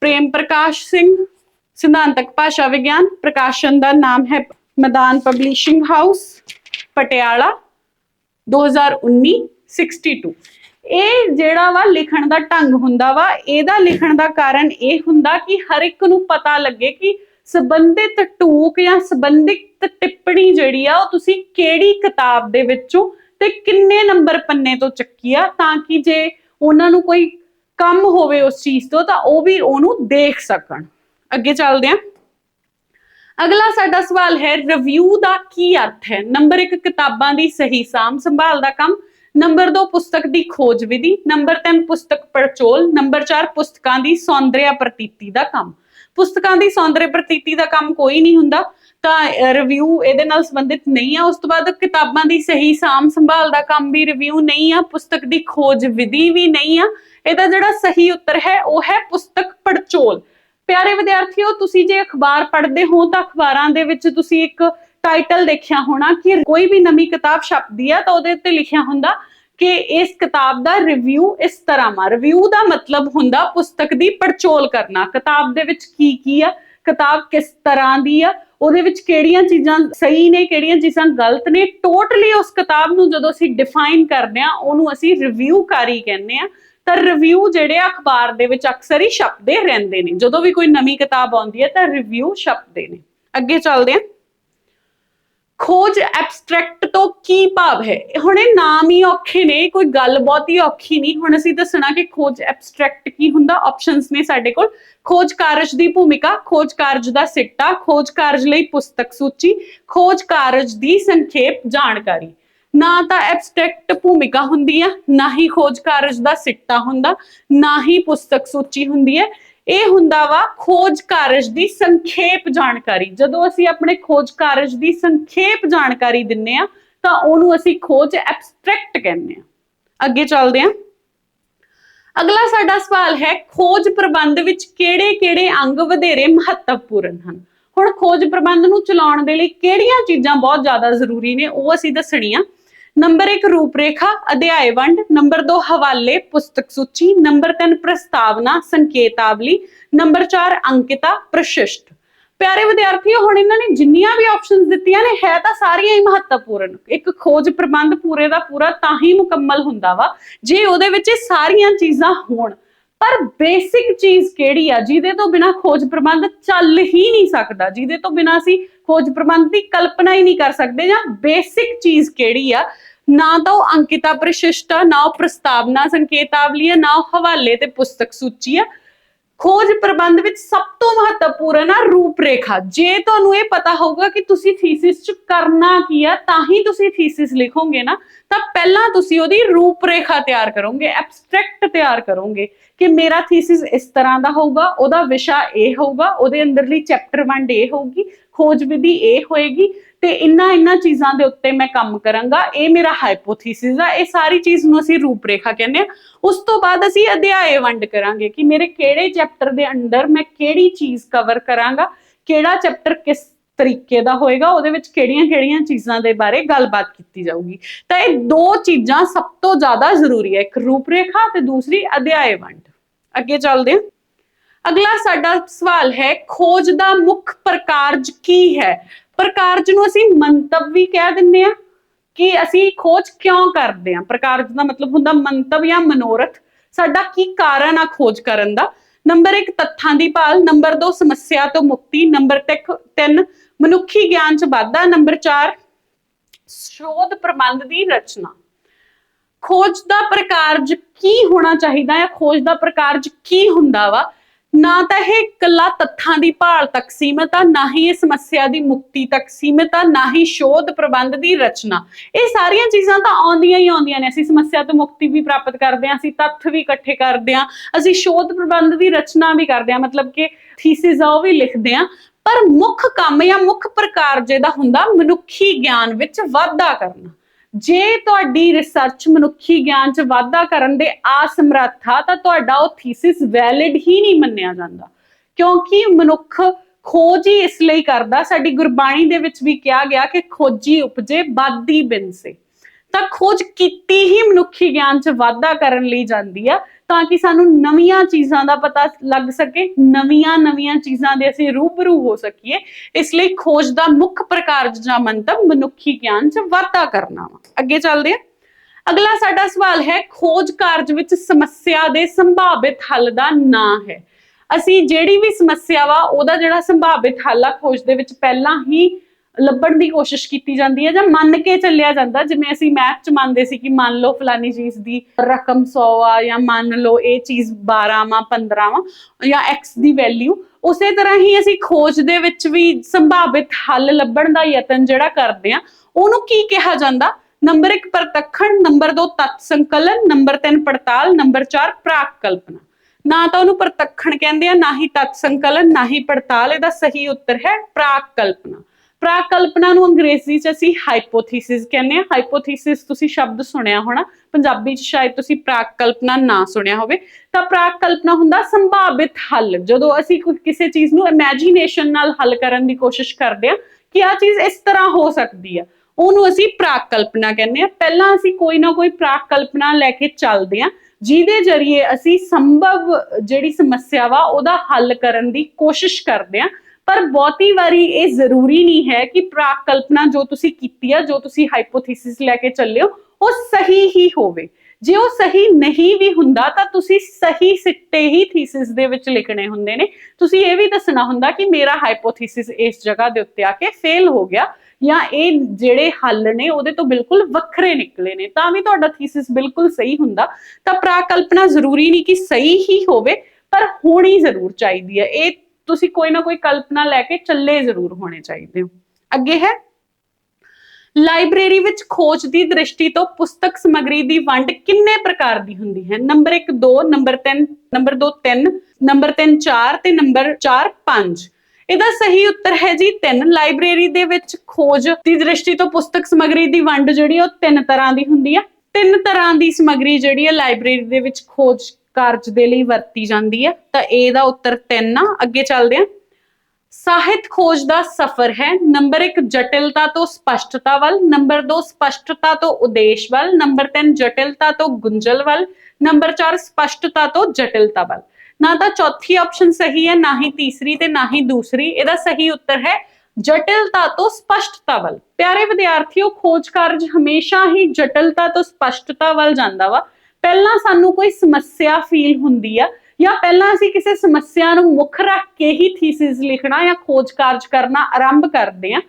ਪ੍ਰੇਮ ਪ੍ਰਕਾਸ਼ ਸਿੰਘ, ਸਿਧਾਂਤਕ ਭਾਸ਼ਾ ਵਿਗਿਆਨ, ਪ੍ਰਕਾਸ਼ਨ ਦਾ ਨਾਮ ਹੈ ਮੈਦਾਨ ਪਬਲਿਸ਼ਿੰਗ ਹਾਊਸ, ਪਟਿਆਲਾ। 2019 62 ਇਹ ਜਿਹੜਾ ਵਾ ਲਿਖਣ ਦਾ ਢੰਗ ਹੁੰਦਾ ਵਾ, ਇਹਦਾ ਲਿਖਣ ਦਾ ਕਾਰਨ ਇਹ ਹੁੰਦਾ ਕਿ ਹਰ ਇੱਕ ਨੂੰ ਪਤਾ ਲੱਗੇ ਕਿ ਸੰਬੰਧਿਤ ਟੂਕ ਜਾਂ ਸੰਬੰਧਿਤ ਟਿੱਪਣੀ ਜਿਹੜੀ ਆ, ਉਹ ਤੁਸੀਂ ਕਿਹੜੀ ਕਿਤਾਬ ਦੇ ਵਿੱਚੋਂ ਤੇ ਕਿੰਨੇ ਨੰਬਰ ਪੰਨੇ ਤੋਂ ਚੱਕੀ ਆ, ਤਾਂ ਕਿ ਜੇ ਉਹਨਾਂ ਨੂੰ ਕੋਈ ਕੰਮ ਹੋਵੇ ਉਸ ਚੀਜ਼ ਤੋਂ, ਤਾਂ ਉਹ ਵੀ ਉਹਨੂੰ ਦੇਖ ਸਕਣ। ਅੱਗੇ ਚੱਲਦੇ ਹਾਂ ਅਗਲਾ ਸਾਡਾ ਸਵਾਲ ਹੈ ਰਿਵਿਊ ਦਾ ਕੀ ਅਰਥ ਹੈ? ਨੰਬਰ 1 ਕਿਤਾਬਾਂ ਦੀ ਸਹੀ ਸਾਂਭ ਸੰਭਾਲ ਦਾ ਕੰਮ ਨੰਬਰ 2 ਪੁਸਤਕ ਦੀ ਖੋਜ ਵਿਧੀ ਨੰਬਰ 3 ਪੁਸਤਕ ਪੜਚੋਲ ਨੰਬਰ 4 ਪੁਸਤਕਾਂ ਦੀ ਸੌਂਦਰਿਆ ਪ੍ਰਤੀਤੀ ਦਾ ਕੰਮ। ਪੁਸਤਕਾਂ ਦੀ ਸੌਂਦਰਿਆ ਪ੍ਰਤੀਤੀ ਦਾ ਕੰਮ ਕੋਈ ਨਹੀਂ ਹੁੰਦਾ, ਤਾਂ ਰਿਵਿਊ ਇਹਦੇ ਨਾਲ ਸੰਬੰਧਿਤ ਨਹੀਂ ਆ। ਉਸ ਤੋਂ ਬਾਅਦ ਕਿਤਾਬਾਂ ਦੀ ਸਹੀ ਸਾਂਭ ਸੰਭਾਲ ਦਾ ਕੰਮ ਵੀ ਰਿਵਿਊ ਨਹੀਂ ਆ, ਪੁਸਤਕ ਦੀ ਖੋਜ ਵਿਧੀ ਵੀ ਨਹੀਂ ਆ। ਇਹਦਾ ਜਿਹੜਾ ਸਹੀ ਉੱਤਰ ਹੈ, ਉਹ ਹੈ ਪੁਸਤਕ ਪੜਚੋਲ। ਪਿਆਰੇ ਵਿਦਿਆਰਥੀਓ, ਤੁਸੀਂ ਜੇ ਅਖਬਾਰ ਪੜ੍ਹਦੇ ਹੋ ਤਾਂ ਅਖਬਾਰਾਂ ਦੇ ਵਿੱਚ ਤੁਸੀਂ ਇੱਕ ਟਾਈਟਲ ਦੇਖਿਆ ਹੋਣਾ ਕਿ ਕੋਈ ਵੀ ਨਵੀਂ ਕਿਤਾਬ ਛਪਦੀ ਆ ਤਾਂ ਉਹਦੇ ਉੱਤੇ ਲਿਖਿਆ ਹੁੰਦਾ ਕਿ ਇਸ ਕਿਤਾਬ ਦਾ ਰਿਵਿਊ ਇਸ ਤਰ੍ਹਾਂ ਮਾ ਰਿਵਿਊ ਦਾ ਮਤਲਬ ਹੁੰਦਾ ਪੁਸਤਕ ਦੀ ਪੜਚੋਲ ਕਰਨਾ। ਕਿਤਾਬ ਦੇ ਵਿੱਚ ਕੀ ਕੀ ਆ? ਕਿਤਾਬ ਕਿਸ ਤਰ੍ਹਾਂ ਦੀ ਆ? ਉਹਦੇ ਵਿੱਚ ਕਿਹੜੀਆਂ ਚੀਜ਼ਾਂ ਸਹੀ ਨੇ, ਕਿਹੜੀਆਂ ਚੀਜ਼ਾਂ ਗਲਤ ਨੇ? ਟੋਟਲੀ ਉਸ ਕਿਤਾਬ ਨੂੰ ਜਦੋਂ ਅਸੀਂ ਡਿਫਾਈਨ ਕਰਦੇ ਆ, ਉਹਨੂੰ ਅਸੀਂ ਰਿਵਿਊ ਕਾਰੀ ਕਹਿੰਦੇ ਆ। ਤਾਂ ਰਿਵਿਊ ਜਿਹੜੇ ਅਖਬਾਰ ਦੇ ਵਿੱਚ ਅਕਸਰ ਹੀ ਛਪਦੇ ਰਹਿੰਦੇ ਨੇ। ਜਦੋਂ ਵੀ ਕੋਈ ਨਵੀਂ ਕਿਤਾਬ ਆਉਂਦੀ ਹੈ ਤਾਂ ਰਿਵਿਊ ਛਪਦੇ ਨੇ। ਅੱਗੇ ਚੱਲਦੇ ਹਾਂ। ਖੋਜ ਐਬਸਟ੍ਰੈਕਟ ਤੋਂ ਕੀ ਭਾਵ ਹੈ? ਹੁਣ ਇਹ ਨਾਮ ਹੀ ਔਖੇ ਨੇ, ਕੋਈ ਗੱਲ ਬਹੁਤੀ ਔਖੀ ਨਹੀਂ। ਹੁਣ ਅਸੀਂ ਦੱਸਣਾ ਕਿ ਖੋਜ ਐਬਸਟ੍ਰੈਕਟ ਕੀ ਹੁੰਦਾ। ਆਪਸ਼ਨਸ ਨੇ ਸਾਡੇ ਕੋਲ ਖੋਜ ਕਾਰਜ ਦੀ ਭੂਮਿਕਾ, ਖੋਜ ਕਾਰਜ ਦਾ ਸਿੱਟਾ, ਖੋਜ ਕਾਰਜ ਲਈ ਪੁਸਤਕ ਸੂਚੀ, ਖੋਜ ਕਾਰਜ ਦੀ ਸੰਖੇਪ ਜਾਣਕਾਰੀ। ਨਾ ਤਾਂ ਐਬਸਟ੍ਰੈਕਟ ਭੂਮਿਕਾ ਹੁੰਦੀ ਆ, ਨਾ ਹੀ ਖੋਜ ਕਾਰਜ ਦਾ ਸਿੱਟਾ ਹੁੰਦਾ, ਨਾ ਹੀ ਪੁਸਤਕ ਸੂਚੀ ਹੁੰਦੀ ਹੈ। ਇਹ ਹੁੰਦਾ ਵਾ ਖੋਜ ਕਾਰਜ ਦੀ ਸੰਖੇਪ ਜਾਣਕਾਰੀ। ਜਦੋਂ ਅਸੀਂ ਆਪਣੇ ਖੋਜ ਕਾਰਜ ਦੀ ਸੰਖੇਪ ਜਾਣਕਾਰੀ ਦਿੰਨੇ ਆ, ਤਾਂ ਉਹਨੂੰ ਅਸੀਂ ਖੋਜ ਐਬਸਟ੍ਰੈਕਟ ਕਹਿੰਦੇ ਆ। ਅੱਗੇ ਚੱਲਦੇ ਆ। ਅਗਲਾ ਸਾਡਾ ਸਵਾਲ ਹੈ, ਖੋਜ ਪ੍ਰਬੰਧ ਵਿੱਚ ਕਿਹੜੇ-ਕਿਹੜੇ ਅੰਗ ਵਧੇਰੇ ਮਹੱਤਵਪੂਰਨ ਹਨ? ਹੁਣ ਖੋਜ ਪ੍ਰਬੰਧ ਨੂੰ ਚਲਾਉਣ ਦੇ ਲਈ ਕਿਹੜੀਆਂ ਚੀਜ਼ਾਂ ਬਹੁਤ ਜ਼ਿਆਦਾ ਜ਼ਰੂਰੀ ਨੇ, ਉਹ ਅਸੀਂ ਦੱਸਣੀਆਂ। ਨੰਬਰ 1 ਰੂਪਰੇਖਾ, ਅਧਿਆਇ ਵੰਡ, ਨੰਬਰ 2 ਹਵਾਲੇ, ਪੁਸਤਕ ਸੂਚੀ, ਨੰਬਰ 3 ਪ੍ਰਸਤਾਵਨਾ, ਸੰਕੇਤਾਵਲੀ, ਨੰਬਰ 4 ਅੰਕਿਤਾ, ਪ੍ਰਸ਼ਿਸ਼ਟ। ਪਿਆਰੇ ਵਿਦਿਆਰਥੀਓ, ਹੁਣ ਇਹਨਾਂ ਨੇ ਜਿੰਨੀਆਂ ਵੀ ਆਪਸ਼ਨਸ ਦਿੱਤੀਆਂ ਨੇ, ਹੈ ਤਾਂ ਸਾਰੀਆਂ ਹੀ ਮਹੱਤਵਪੂਰਨ। ਇੱਕ ਖੋਜ ਪ੍ਰਬੰਧ ਪੂਰੇ ਦਾ ਪੂਰਾ ਤਾਂ ਹੀ ਮੁਕੰਮਲ ਹੁੰਦਾ ਵਾ, ਜੇ ਉਹਦੇ ਵਿੱਚ ਇਹ ਸਾਰੀਆਂ ਚੀਜ਼ਾਂ ਹੋਣ। ਪਰ ਬੇਸਿਕ ਚੀਜ਼ ਕਿਹੜੀ ਆ? ਜਿਹਦੇ ਤੋਂ ਬਿਨਾ ਖੋਜ ਪ੍ਰਬੰਧ ਚੱਲ ਹੀ ਨਹੀਂ ਸਕਦਾ। ਜਿਹਦੇ ਤੋਂ ਬਿਨਾ ਅਸੀਂ ਖੋਜ ਪ੍ਰਬੰਧ ਦੀ ਕਲਪਨਾ ਹੀ ਨਹੀਂ ਕਰ ਸਕਦੇ ਜਾਂ ਬੇਸਿਕ ਚੀਜ਼ ਕਿਹੜੀ ਆ? ਨਾ ਤਾਂ ਉਹ ਅੰਕਿਤਾ ਪ੍ਰਸ਼ਿਸ਼ਟਾ ਨਾ ਉਹ ਪ੍ਰਸਤਾਵਨਾ ਸੰਕੇਤਾਵਲੀ ਆ, ਨਾ ਉਹ ਹਵਾਲੇ ਤੇ ਪੁਸਤਕ ਸੂਚੀ ਆ। ਖੋਜ ਪ੍ਰਬੰਧ ਵਿੱਚ ਸਭ ਤੋਂ ਮਹੱਤਵਪੂਰਨ ਆ ਰੂਪਰੇਖਾ। ਜੇ ਤੁਹਾਨੂੰ ਇਹ ਪਤਾ ਹੋਊਗਾ ਕਿ ਤੁਸੀਂ ਥੀਸਿਸ ਚ ਕਰਨਾ ਕੀ ਆ, ਤਾਂ ਹੀ ਤੁਸੀਂ ਥੀਸਿਸ ਲਿਖੋਗੇ ਨਾ, ਤਾਂ ਪਹਿਲਾਂ ਤੁਸੀਂ ਉਹਦੀ ਰੂਪਰੇਖਾ ਤਿਆਰ ਕਰੋਗੇ ਐਬਸਟ੍ਰੈਕਟ ਤਿਆਰ ਕਰੋਗੇ ਕਿ ਮੇਰਾ ਥੀਸਿਸ ਇਸ ਤਰ੍ਹਾਂ ਦਾ ਹੋਊਗਾ, ਉਹਦਾ ਵਿਸ਼ਾ ਇਹ ਹੋਊਗਾ, ਉਹਦੇ ਅੰਦਰਲੀ ਚੈਪਟਰ 1 ਇਹ ਹੋਊਗੀ ਖੋਜ ਵਿਧੀ ਇਹ ਹੋਏਗੀ ਤੇ ਇੰਨਾ ਇੰਨਾ ਚੀਜ਼ਾਂ ਦੇ ਉੱਤੇ ਮੈਂ ਕੰਮ ਕਰਾਂਗਾ। ਇਹ ਮੇਰਾ ਹਾਈਪੋਥੀਸਿਸ ਆ, ਇਹ ਸਾਰੀ ਚੀਜ਼ ਨੂੰ ਅਸੀਂ ਰੂਪਰੇਖਾ ਕਹਿੰਦੇ ਆ। ਉਸ ਤੋਂ ਬਾਅਦ ਅਸੀਂ ਅਧਿਆਏ ਵੰਡ ਕਰਾਂਗੇ ਕਿ ਮੇਰੇ ਕਿਹੜੇ ਚੈਪਟਰ ਦੇ ਅੰਦਰ ਮੈਂ ਕਿਹੜੀ ਚੀਜ਼ ਕਵਰ ਕਰਾਂਗਾ, ਕਿਹੜਾ ਚੈਪਟਰ ਕਿਸ ਤਰੀਕੇ ਦਾ ਹੋਏਗਾ, ਉਹਦੇ ਵਿੱਚ ਕਿਹੜੀਆਂ-ਕਿਹੜੀਆਂ ਚੀਜ਼ਾਂ ਦੇ ਬਾਰੇ ਗੱਲਬਾਤ ਕੀਤੀ ਜਾਊਗੀ। ਤਾਂ ਇਹ ਦੋ ਚੀਜ਼ਾਂ ਸਭ ਤੋਂ ਜ਼ਿਆਦਾ ਜ਼ਰੂਰੀ ਹੈ ਇੱਕ ਰੂਪਰੇਖਾ ਤੇ ਦੂਸਰੀ ਅਧਿਆਏ ਵੰਡ। ਅੱਗੇ ਚੱਲਦੇ ਹਾਂ। ਅਗਲਾ ਸਾਡਾ ਸਵਾਲ ਹੈ, ਖੋਜ ਦਾ ਮੁੱਖ ਪ੍ਰਕਾਰਜ ਕੀ ਹੈ? ਪ੍ਰਕਾਰਜ ਨੂੰ ਅਸੀਂ ਮੰਤਵ ਵੀ ਕਹਿ ਦਿੰਨੇ ਆ ਕਿ ਅਸੀਂ ਖੋਜ ਕਿਉਂ ਕਰਦੇ ਆ ਪ੍ਰਕਾਰਜ ਦਾ ਮਤਲਬ ਹੁੰਦਾ ਮੰਤਵ ਜਾਂ ਮਨੋਰਥ। ਸਾਡਾ ਕੀ ਕਾਰਨ ਆ ਖੋਜ ਕਰਨ ਦਾ? ਨੰਬਰ 1 ਤੱਥਾਂ ਦੀ ਭਾਲ। ਨੰਬਰ 2 ਸਮੱਸਿਆ ਤੋਂ ਮੁਕਤੀ। ਨੰਬਰ 3 ਮਨੁੱਖੀ ਗਿਆਨ ਚ ਵਾਧਾ। ਨੰਬਰ 4 ਸ਼ੋਧ ਪ੍ਰਬੰਧ ਦੀ ਰਚਨਾ। ਖੋਜ ਦਾ ਪ੍ਰਕਾਰਜ ਕੀ ਹੋਣਾ ਚਾਹੀਦਾ ਹੈ ਖੋਜ ਦਾ ਪ੍ਰਕਾਰਜ ਕੀ ਹੁੰਦਾ ਵਾ? ਨਾ ਤਾਂ ਇਹ ਇਕੱਲਾ ਤੱਥਾਂ ਦੀ ਭਾਲ ਤੱਕ ਸੀਮਤ ਆ, ਨਾ ਹੀ ਇਹ ਸਮੱਸਿਆ ਦੀ ਮੁਕਤੀ ਤੱਕ ਸੀਮਤ ਆ, ਨਾ ਹੀ ਸ਼ੋਧ ਪ੍ਰਬੰਧ ਦੀ ਰਚਨਾ। ਇਹ ਸਾਰੀਆਂ ਚੀਜ਼ਾਂ ਤਾਂ ਆਉਂਦੀਆਂ ਹੀ ਆਉਂਦੀਆਂ ਨੇ। ਅਸੀਂ ਸਮੱਸਿਆ ਤੋਂ ਮੁਕਤੀ ਵੀ ਪ੍ਰਾਪਤ ਕਰਦੇ ਹਾਂ, ਅਸੀਂ ਤੱਥ ਵੀ ਇਕੱਠੇ ਕਰਦੇ ਹਾਂ, ਅਸੀਂ ਸ਼ੋਧ ਪ੍ਰਬੰਧ ਦੀ ਰਚਨਾ ਵੀ ਕਰਦੇ ਹਾਂ, ਮਤਲਬ ਕਿ ਥੀਸਿਸ ਆ, ਉਹ ਵੀ ਲਿਖਦੇ ਹਾਂ। ਪਰ ਮੁੱਖ ਕੰਮ ਜਾਂ ਮੁੱਖ ਪ੍ਰਕਾਰ ਜਿਹਦਾ ਹੁੰਦਾ, ਮਨੁੱਖੀ ਗਿਆਨ ਵਿੱਚ ਵਾਧਾ ਕਰਨਾ। ਜੇ ਤੁਹਾਡੀ ਰਿਸਰਚ ਮਨੁੱਖੀ ਗਿਆਨ 'ਚ ਵਾਧਾ ਕਰਨ ਦੇ ਅਸਮਰੱਥ ਆ, ਤਾਂ ਤੁਹਾਡਾ ਉਹ ਥੀਸਿਸ ਵੈਲਿਡ ਹੀ ਨਹੀਂ ਮੰਨਿਆ ਜਾਂਦਾ। ਕਿਉਂਕਿ ਮਨੁੱਖ ਖੋਜ ਹੀ ਇਸ ਲਈ ਕਰਦਾ, ਸਾਡੀ ਗੁਰਬਾਣੀ ਦੇ ਵਿੱਚ ਵੀ ਕਿਹਾ ਗਿਆ ਕਿ ਖੋਜੀ ਉਪਜੇ ਬਾਦੀ ਬਿਨਸੇ ਤਾਂ ਖੋਜ ਕੀਤੀ ਹੀ ਮਨੁੱਖੀ ਗਿਆਨ 'ਚ ਵਾਧਾ ਕਰਨ ਲਈ ਜਾਂਦੀ ਆ, ਤਾਂ ਕਿ ਸਾਨੂੰ ਨਵੀਆਂ ਚੀਜ਼ਾਂ ਦਾ ਪਤਾ ਲੱਗ ਸਕੇ, ਨਵੀਆਂ ਨਵੀਆਂ ਚੀਜ਼ਾਂ ਦੇ ਅਸੀਂ ਰੂਬਰੂ ਹੋ ਸਕੀਏ। ਇਸ ਲਈ ਖੋਜ ਦਾ ਮੁੱਖ ਪ੍ਰਕਾਰ ਜਾਂ ਮੰਤਵ ਮਨੁੱਖੀ ਗਿਆਨ 'ਚ ਵਾਧਾ ਕਰਨਾ ਵਾ। ਅੱਗੇ ਚੱਲਦੇ ਆ। ਅਗਲਾ ਸਾਡਾ ਸਵਾਲ ਹੈ, ਖੋਜ ਕਾਰਜ ਵਿੱਚ ਸਮੱਸਿਆ ਦੇ ਸੰਭਾਵਿਤ ਹੱਲ ਦਾ ਨਾਂ ਹੈ। ਅਸੀਂ ਜਿਹੜੀ ਵੀ ਸਮੱਸਿਆ ਵਾ, ਉਹਦਾ ਜਿਹੜਾ ਸੰਭਾਵਿਤ ਹੱਲ ਆ, ਖੋਜ ਦੇ ਵਿੱਚ ਪਹਿਲਾਂ ਹੀ ਲੱਭਣ ਦੀ ਕੋਸ਼ਿਸ਼ ਕੀਤੀ ਜਾਂਦੀ ਹੈ ਜਾਂ ਮੰਨ ਕੇ ਚੱਲਿਆ ਜਾਂਦਾ, ਜਿਵੇਂ ਅਸੀਂ ਮੈਥ ਚ ਮੰਨਦੇ ਸੀ ਕਿ ਮੰਨ ਲਓ ਫਲਾਨੀ ਚੀਜ਼ ਦੀ ਰਕਮ 100 ਆ ਜਾਂ ਮੰਨ ਲਓ ਇਹ ਚੀਜ਼ 12 ਵਾ 15 ਵਾ ਜਾਂ x ਦੀ ਵੈਲਿਊ ਉਸੇ ਤਰ੍ਹਾਂ ਹੀ ਅਸੀਂ ਖੋਜ ਦੇ ਵਿੱਚ ਵੀ ਸੰਭਾਵਿਤ ਹੱਲ ਲੱਭਣ ਦਾ ਯਤਨ ਜਿਹੜਾ ਕਰਦੇ ਆ ਉਹਨੂੰ ਕੀ ਕਿਹਾ ਜਾਂਦਾ? ਨੰਬਰ 1 ਪ੍ਰਤੱਖਣ, ਨੰਬਰ 2 ਤਤ ਸੰਕਲਨ, ਨੰਬਰ 3 ਪੜਤਾਲ, ਨੰਬਰ 4 ਪ੍ਰਾਕ ਕਲਪਨਾ ਨਾ ਤਾਂ ਉਹਨੂੰ ਪ੍ਰਤੱਖਣ ਕਹਿੰਦੇ ਆ, ਨਾ ਹੀ ਤਤ ਸੰਕਲਨ, ਨਾ ਹੀ ਪੜਤਾਲ, ਇਹਦਾ ਸਹੀ ਉੱਤਰ ਹੈ ਪ੍ਰਾਕ ਕਲਪਨਾ ਪ੍ਰਾਕਲਪਨਾ ਨੂੰ ਅੰਗਰੇਜ਼ੀ 'ਚ ਅਸੀਂ ਹਾਈਪੋਥੀਸਿਸ ਕਹਿੰਦੇ ਆ ਹਾਈਪੋਥੀਸਿਸ ਤੁਸੀਂ ਸ਼ਬਦ ਸੁਣਿਆ ਹੋਣਾ। ਪੰਜਾਬੀ 'ਚ ਸ਼ਾਇਦ ਤੁਸੀਂ ਪ੍ਰਾਕਲਪਨਾ ਨਾ ਸੁਣਿਆ ਹੋਵੇ। ਤਾਂ ਪ੍ਰਾਕ ਹੁੰਦਾ ਸੰਭਾਵਿਤ ਹੱਲ। ਜਦੋਂ ਅਸੀਂ ਕਿਸੇ ਚੀਜ਼ ਨੂੰ ਇਮੇਜਿਨੇਸ਼ਨ ਨਾਲ ਹੱਲ ਕਰਨ ਦੀ ਕੋਸ਼ਿਸ਼ ਕਰਦੇ ਆ ਕਿ ਆ ਚੀਜ਼ ਇਸ ਤਰ੍ਹਾਂ ਹੋ ਸਕਦੀ ਆ, ਉਹਨੂੰ ਅਸੀਂ ਪ੍ਰਾਕਲਪਨਾ ਕਹਿੰਦੇ ਆ ਪਹਿਲਾਂ ਅਸੀਂ ਕੋਈ ਨਾ ਕੋਈ ਪ੍ਰਾਕ ਕਲਪਨਾ ਲੈ ਕੇ ਚੱਲਦੇ ਆ ਜਿਹਦੇ ਜਰੀਏ ਅਸੀਂ ਸੰਭਵ ਜਿਹੜੀ ਸਮੱਸਿਆ ਵਾ ਉਹਦਾ ਹੱਲ ਕਰਨ ਦੀ ਕੋਸ਼ਿਸ਼ ਕਰਦੇ ਆ ਪਰ ਬਹੁਤੀ ਵਾਰੀ ਇਹ ਜ਼ਰੂਰੀ ਨਹੀਂ ਹੈ ਕਿ ਪ੍ਰਾਕ ਕਲਪਨਾ ਜੋ ਤੁਸੀਂ ਕੀਤੀ ਆ, ਜੋ ਤੁਸੀਂ ਹਾਈਪੋਥੀਸਿਸ ਲੈ ਕੇ ਚੱਲਿਓ ਉਹ ਸਹੀ ਹੀ ਹੋਵੇ। ਜੇ ਉਹ ਸਹੀ ਨਹੀਂ ਵੀ ਹੁੰਦਾ, ਤਾਂ ਤੁਸੀਂ ਸਹੀ ਸਿੱਟੇ ਹੀ ਥੀਸਿਸ ਦੇ ਵਿੱਚ ਲਿਖਣੇ ਹੁੰਦੇ ਨੇ। ਤੁਸੀਂ ਇਹ ਵੀ ਦੱਸਣਾ ਹੁੰਦਾ ਕਿ ਮੇਰਾ ਹਾਈਪੋਥੀਸਿਸ ਇਸ ਜਗ੍ਹਾ ਦੇ ਉੱਤੇ ਆ ਕੇ ਫੇਲ ਹੋ ਗਿਆ, ਜਾਂ ਇਹ ਜਿਹੜੇ ਹੱਲ ਨੇ, ਉਹਦੇ ਤੋਂ ਬਿਲਕੁਲ ਵੱਖਰੇ ਨਿਕਲੇ ਨੇ। ਤਾਂ ਵੀ ਤੁਹਾਡਾ ਥੀਸਿਸ ਬਿਲਕੁਲ ਸਹੀ ਹੁੰਦਾ। ਤਾਂ ਪ੍ਰਾਕਲਪਨਾ ਜ਼ਰੂਰੀ ਨਹੀਂ ਕਿ ਸਹੀ ਹੀ ਹੋਵੇ, ਪਰ ਹੋਣੀ ਜ਼ਰੂਰ ਚਾਹੀਦੀ ਹੈ। ਇਹ ਤੁਸੀਂ ਕੋਈ ਨਾ ਕੋਈ ਕਲਪਨਾ ਲੈ ਕੇ ਚੱਲੇ ਜ਼ਰੂਰ ਹੋਣੇ ਚਾਹੀਦੇ ਹੋ। ਅੱਗੇ ਹੈ, ਲਾਇਬ੍ਰੇਰੀ ਵਿੱਚ ਖੋਜ ਦੀ ਦ੍ਰਿਸ਼ਟੀ ਤੋਂ ਪੁਸਤਕ ਸਮੱਗਰੀ ਦੀ ਵੰਡ ਕਿੰਨੇ ਪ੍ਰਕਾਰ ਦੀ ਹੁੰਦੀ ਹੈ? ਨੰਬਰ 1 2 ਨੰਬਰ 3 ਨੰਬਰ 2 3 ਨੰਬਰ 3 4 ਤੇ ਨੰਬਰ 4 5 ਇਹਦਾ ਸਹੀ ਉੱਤਰ ਹੈ ਜੀ 3 ਲਾਇਬ੍ਰੇਰੀ ਦੇ ਵਿੱਚ ਖੋਜ ਦੀ ਦ੍ਰਿਸ਼ਟੀ ਤੋਂ ਪੁਸਤਕ ਸਮੱਗਰੀ ਦੀ ਵੰਡ ਜਿਹੜੀ ਉਹ ਤਿੰਨ ਤਰ੍ਹਾਂ ਦੀ ਹੁੰਦੀ ਆ। ਤਿੰਨ ਤਰ੍ਹਾਂ ਦੀ ਸਮੱਗਰੀ ਜਿਹੜੀ ਹੈ ਲਾਇਬ੍ਰੇਰੀ ਦੇ ਵਿੱਚ ਖੋਜ ਕਾਰਜ ਦੇ ਲਈ ਵਰਤੀ ਜਾਂਦੀ ਹੈ, ਤਾਂ ਇਹਦਾ ਉੱਤਰ 3 ਆ, ਅੱਗੇ ਚੱਲਦੇ ਹਾਂ। ਸਾਹਿਤ ਖੋਜ ਦਾ ਸਫ਼ਰ ਹੈ, ਨੰਬਰ 1 ਜਟਿਲਤਾ ਤੋਂ ਸਪਸ਼ਟਤਾ ਵੱਲ, ਨੰਬਰ 2 ਸਪਸ਼ਟਤਾ ਤੋਂ ਉਦੇਸ਼ ਵੱਲ, ਨੰਬਰ 3 ਜਟਿਲਤਾ ਤੋਂ ਗੁੰਝਲ ਵੱਲ, ਨੰਬਰ 4 ਸਪਸ਼ਟਤਾ ਤੋਂ ਜਟਿਲਤਾ ਵੱਲ। ਨਾ ਤਾਂ ਚੌਥੀ ਆਪਸ਼ਨ ਸਹੀ ਹੈ, ਨਾ ਹੀ ਤੀਸਰੀ ਤੇ ਨਾ ਹੀ ਦੂਸਰੀ, ਇਹਦਾ ਸਹੀ ਉੱਤਰ ਹੈ ਜਟਿਲਤਾ ਤੋਂ ਸਪਸ਼ਟਤਾ ਵੱਲ। ਪਿਆਰੇ ਵਿਦਿਆਰਥੀਓ, ਖੋਜ ਕਾਰਜ ਹਮੇਸ਼ਾ ਹੀ ਜਟਿਲਤਾ ਤੋਂ ਸਪਸ਼ਟਤਾ ਵੱਲ ਜਾਂਦਾ ਵਾ। ਪਹਿਲਾਂ ਸਾਨੂੰ ਕੋਈ ਸਮੱਸਿਆ ਫੀਲ ਹੁੰਦੀ ਆ, ਜਾਂ ਪਹਿਲਾਂ ਅਸੀਂ ਕਿਸੇ ਸਮੱਸਿਆ ਨੂੰ ਮੁੱਖ ਰੱਖ ਕੇ ਹੀ ਥੀਸਿਸ ਲਿਖਣਾ ਜਾਂ ਖੋਜ ਕਾਰਜ ਕਰਨਾ ਆਰੰਭ ਕਰਦੇ ਆ,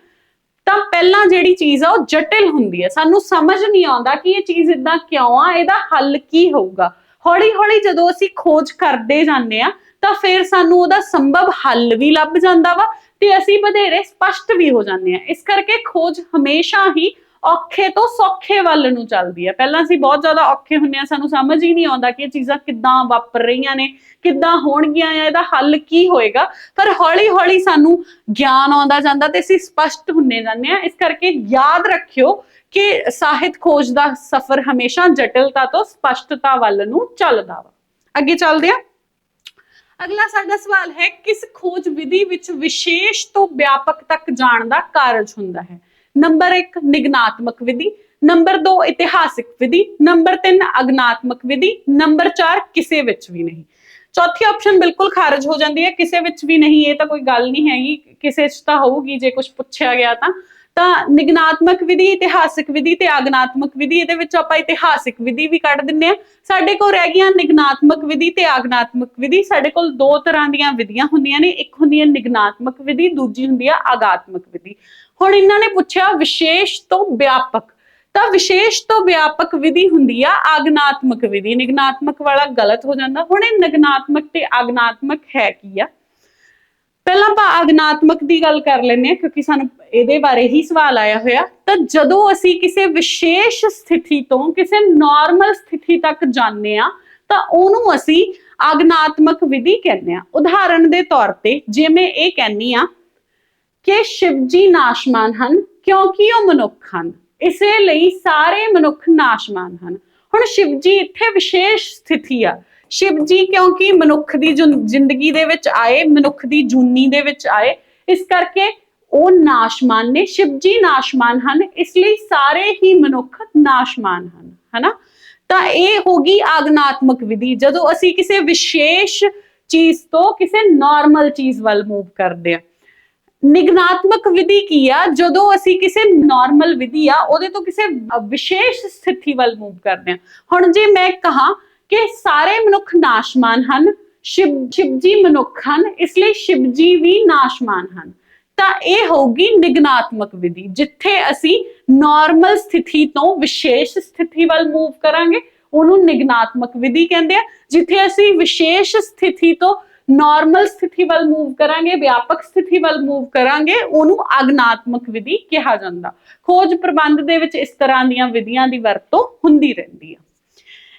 ਤਾਂ ਪਹਿਲਾਂ ਜਿਹੜੀ ਚੀਜ਼ ਆ ਉਹ ਜਟਿਲ ਹੁੰਦੀ ਹੈ ਸਾਨੂੰ ਸਮਝ ਨਹੀਂ ਆਉਂਦਾ ਕਿ ਇਹ ਚੀਜ਼ ਇਦਾਂ ਕਿਉਂ ਆ, ਇਹਦਾ ਹੱਲ ਕੀ ਹੋਊਗਾ। ਹੌਲੀ ਹੌਲੀ ਜਦੋਂ ਅਸੀਂ ਖੋਜ ਕਰਦੇ ਜਾਂਦੇ ਆ, ਤਾਂ ਫਿਰ ਸਾਨੂੰ ਉਹਦਾ ਸੰਭਵ ਹੱਲ ਵੀ ਲੱਭ ਜਾਂਦਾ ਵਾ ਤੇ ਅਸੀਂ ਵਧੇਰੇ ਸਪਸ਼ਟ ਵੀ ਹੋ ਜਾਂਦੇ ਆ। ਇਸ ਕਰਕੇ ਖੋਜ ਹਮੇਸ਼ਾ ਹੀ ਔਖੇ ਤੋਂ ਸੌਖੇ ਵੱਲ ਨੂੰ ਚੱਲਦੀ ਹੈ। ਪਹਿਲਾਂ ਅਸੀਂ ਬਹੁਤ ਜ਼ਿਆਦਾ ਔਖੇ ਹੁੰਨੇ ਆ ਸਾਨੂੰ ਸਮਝ ਹੀ ਨਹੀਂ ਆਉਂਦਾ ਕਿ ਇਹ ਚੀਜ਼ਾਂ ਕਿੱਦਾਂ ਵਾਪਰ ਰਹੀਆਂ ਨੇ, ਕਿੱਦਾਂ ਹੋਣਗੀਆਂ ਜਾਂ ਇਹਦਾ ਹੱਲ ਕੀ ਹੋਏਗਾ। ਪਰ ਹੌਲੀ ਹੌਲੀ ਸਾਨੂੰ ਗਿਆਨ ਆਉਂਦਾ ਜਾਂਦਾ ਤੇ ਅਸੀਂ ਸਪਸ਼ਟ ਹੁੰਨੇ ਜਾਂਦੇ ਆ ਇਸ ਕਰਕੇ ਯਾਦ ਰੱਖਿਓ ਕਿ ਸਾਹਿਤ ਖੋਜ ਦਾ ਸਫ਼ਰ ਹਮੇਸ਼ਾ ਜਟਿਲਤਾ ਤੋਂ ਸਪਸ਼ਟਤਾ ਵੱਲ ਨੂੰ ਚੱਲਦਾ ਵਾ। ਅੱਗੇ ਚੱਲਦੇ ਆ ਅਗਲਾ ਸਾਡਾ ਸਵਾਲ ਹੈ, ਕਿਸ ਖੋਜ ਵਿਧੀ ਵਿੱਚ ਵਿਸ਼ੇਸ਼ ਤੋਂ ਵਿਆਪਕ ਤੱਕ ਜਾਣ ਦਾ ਕਾਰਜ ਹੁੰਦਾ ਹੈ? ਨੰਬਰ 1 ਨਿਗਨਾਤਮਕ ਵਿਧੀ। ਨੰਬਰ 2 ਇਤਿਹਾਸਿਕ ਵਿਧੀ। ਨੰਬਰ 3 ਅਗਨਾਤਮਕ ਵਿਧੀ। ਨੰਬਰ 4 ਕਿਸੇ ਵਿੱਚ ਵੀ ਨਹੀਂ। ਚੌਥੀ ਆਪਸ਼ਨ ਬਿਲਕੁਲ ਖਾਰਜ ਹੋ ਜਾਂਦੀ ਹੈ। ਕਿਸੇ ਵਿੱਚ ਵੀ ਨਹੀਂ, ਇਹ ਤਾਂ ਕੋਈ ਗੱਲ ਨਹੀਂ ਹੈਗੀ। ਕਿਸੇ 'ਚ ਤਾਂ ਹੋਊਗੀ, ਜੇ ਕੁਝ ਪੁੱਛਿਆ ਗਿਆ ਤਾਂ। ਤਾਂ ਨਿਗਨਾਤਮਕ ਵਿਧੀ, ਇਤਿਹਾਸਿਕ ਵਿਧੀ ਤੇ ਆਗਨਾਤਮਕ ਵਿਧੀ, ਇਹਦੇ ਵਿੱਚ ਆਪਾਂ ਇਤਿਹਾਸਿਕ ਵਿਧੀ ਵੀ ਕੱਢ ਦਿੰਨੇ ਆ ਸਾਡੇ ਕੋਲ ਰਹਿ ਗਈਆਂ ਨਿਗਨਾਤਮਕ ਵਿਧੀ ਤੇ ਆਗਨਾਤਮਕ ਵਿਧੀ। ਸਾਡੇ ਕੋਲ ਦੋ ਤਰ੍ਹਾਂ ਦੀਆਂ ਵਿਧੀਆਂ ਹੁੰਦੀਆਂ ਨੇ। ਇੱਕ ਹੁੰਦੀ ਹੈ ਨਿਗਨਾਤਮਕ ਵਿਧੀ, ਦੂਜੀ ਹੁੰਦੀ ਹੈ ਆਗਾਤਮਕ ਵਿਧੀ। ਹੁਣ ਇਹਨਾਂ ਨੇ ਪੁੱਛਿਆ ਵਿਸ਼ੇਸ਼ ਤੋਂ ਵਿਆਪਕ। ਤਾਂ ਵਿਸ਼ੇਸ਼ ਤੋਂ ਵਿਆਪਕ ਵਿਧੀ ਹੁੰਦੀ ਆ ਆਗਨਾਤਮਕ ਵਿਧੀ। ਨਿਗਨਾਤਮਕ ਵਾਲਾ ਗਲਤ ਹੋ ਜਾਂਦਾ। ਹੁਣ ਇਹ ਨਿਗਨਾਤਮਕ ਤੇ ਆਗਨਾਤਮਕ ਹੈ ਕੀ ਆ? ਪਹਿਲਾਂ ਆਪਾਂ ਆਗਨਾਤਮਕ ਦੀ ਗੱਲ ਕਰ ਲੈਂਦੇ ਹਾਂ, ਕਿਉਂਕਿ ਸਾਨੂੰ ਇਹਦੇ ਬਾਰੇ ਹੀ ਸਵਾਲ ਆਇਆ ਹੋਇਆ। ਤਾਂ ਜਦੋਂ ਅਸੀਂ ਕਿਸੇ ਵਿਸ਼ੇਸ਼ ਸਥਿਤੀ ਤੋਂ, ਕਿਸੇ ਨਾਰਮਲ ਸਥਿਤੀ ਤੱਕ ਜਾਂਦੇ ਆ ਤਾਂ ਉਹਨੂੰ ਅਸੀਂ ਆਗਨਾਤਮਕ ਵਿਧੀ ਕਹਿੰਦੇ ਆ ਉਦਾਹਰਣ ਦੇ ਤੌਰ ਤੇ, ਜੇ ਮੈਂ ਇਹ ਕਹਿੰਨੀ ਆ ਕਿ ਸ਼ਿਵ ਜੀ ਨਾਸ਼ਮਾਨ ਹਨ, ਕਿਉਂਕਿ ਉਹ ਮਨੁੱਖ ਹਨ। ਇਸੇ ਲਈ ਸਾਰੇ ਮਨੁੱਖ ਨਾਸ਼ਮਾਨ ਹਨ। ਹੁਣ ਸ਼ਿਵਜੀ ਇੱਥੇ ਵਿਸ਼ੇਸ਼ ਸਥਿਤੀ ਆ। ਸ਼ਿਵਜੀ ਕਿਉਂਕਿ ਮਨੁੱਖ ਦੀ ਜੋ, ਜ਼ਿੰਦਗੀ ਦੇ ਵਿੱਚ ਆਏ, ਮਨੁੱਖ ਦੀ ਜੂਨੀ ਦੇ ਵਿੱਚ ਆਏ, ਇਸ ਕਰਕੇ ਉਹ ਨਾਸ਼ਮਾਨ ਨੇ, ਸ਼ਿਵਜੀ ਨਾਸ਼ਮਾਨ ਹਨ, ਇਸ ਲਈ ਸਾਰੇ ਹੀ ਮਨੁੱਖ ਨਾਸ਼ਮਾਨ ਹਨ, ਹਨਾ? ਤਾਂ ਇਹ ਹੋ ਗਈ ਆਗਨਾਤਮਕ ਵਿਧੀ। ਜਦੋਂ ਅਸੀਂ ਕਿਸੇ ਵਿਸ਼ੇਸ਼ ਚੀਜ਼ ਤੋਂ ਕਿਸੇ ਨਾਰਮਲ ਚੀਜ਼ ਵੱਲ ਮੂਵ ਕਰਦੇ ਹਾਂ ਨਿਗਨਾਤਮਕ ਵਿਧੀ ਕੀ ਆ? ਜਦੋਂ ਅਸੀਂ ਕਿਸੇ ਨਾਰਮਲ ਵਿਧੀ ਆ, ਉਹਦੇ ਤੋਂ ਕਿਸੇ ਵਿਸ਼ੇਸ਼ ਸਥਿਤੀ ਵੱਲ ਮੂਵ ਕਰਦੇ ਆ ਹੁਣ ਜੇ ਮੈਂ ਕਹਾ ਕਿ ਸਾਰੇ ਮਨੁੱਖ ਨਾਸ਼ਮਾਨ ਹਨ, ਸ਼ਿਵ ਸ਼ਿਵ ਮਨੁੱਖ ਹਨ, ਇਸ ਲਈ ਸ਼ਿਵਜੀ ਵੀ ਨਾਸ਼ਮਾਨ ਹਨ। ਤਾਂ ਇਹ ਹੋਊਗੀ ਨਿਗਨਾਤਮਕ ਵਿਧੀ, ਜਿੱਥੇ ਅਸੀਂ ਨਾਰਮਲ ਸਥਿਤੀ ਤੋਂ ਵਿਸ਼ੇਸ਼ ਸਥਿਤੀ ਵੱਲ ਮੂਵ ਕਰਾਂਗੇ। ਉਹਨੂੰ ਨਿਗਨਾਤਮਕ ਵਿਧੀ ਕਹਿੰਦੇ ਆ, ਜਿੱਥੇ ਅਸੀਂ ਵਿਸ਼ੇਸ਼ ਸਥਿਤੀ ਤੋਂ ਨਾਰਮਲ ਸਥਿਤੀ ਵੱਲ ਮੂਵ ਕਰਾਂਗੇ, ਵਿਆਪਕ ਸਥਿਤੀ ਵੱਲ ਮੂਵ ਕਰਾਂਗੇ, ਉਹਨੂੰ ਆਗਨਾਤਮਕ ਵਿਧੀ ਕਿਹਾ ਜਾਂਦਾ। ਖੋਜ ਪ੍ਰਬੰਧ ਦੇ ਵਿੱਚ ਇਸ ਤਰ੍ਹਾਂ ਦੀਆਂ ਵਿਧੀਆਂ ਦੀ ਵਰਤੋਂ ਹੁੰਦੀ ਰਹਿੰਦੀ ਆ।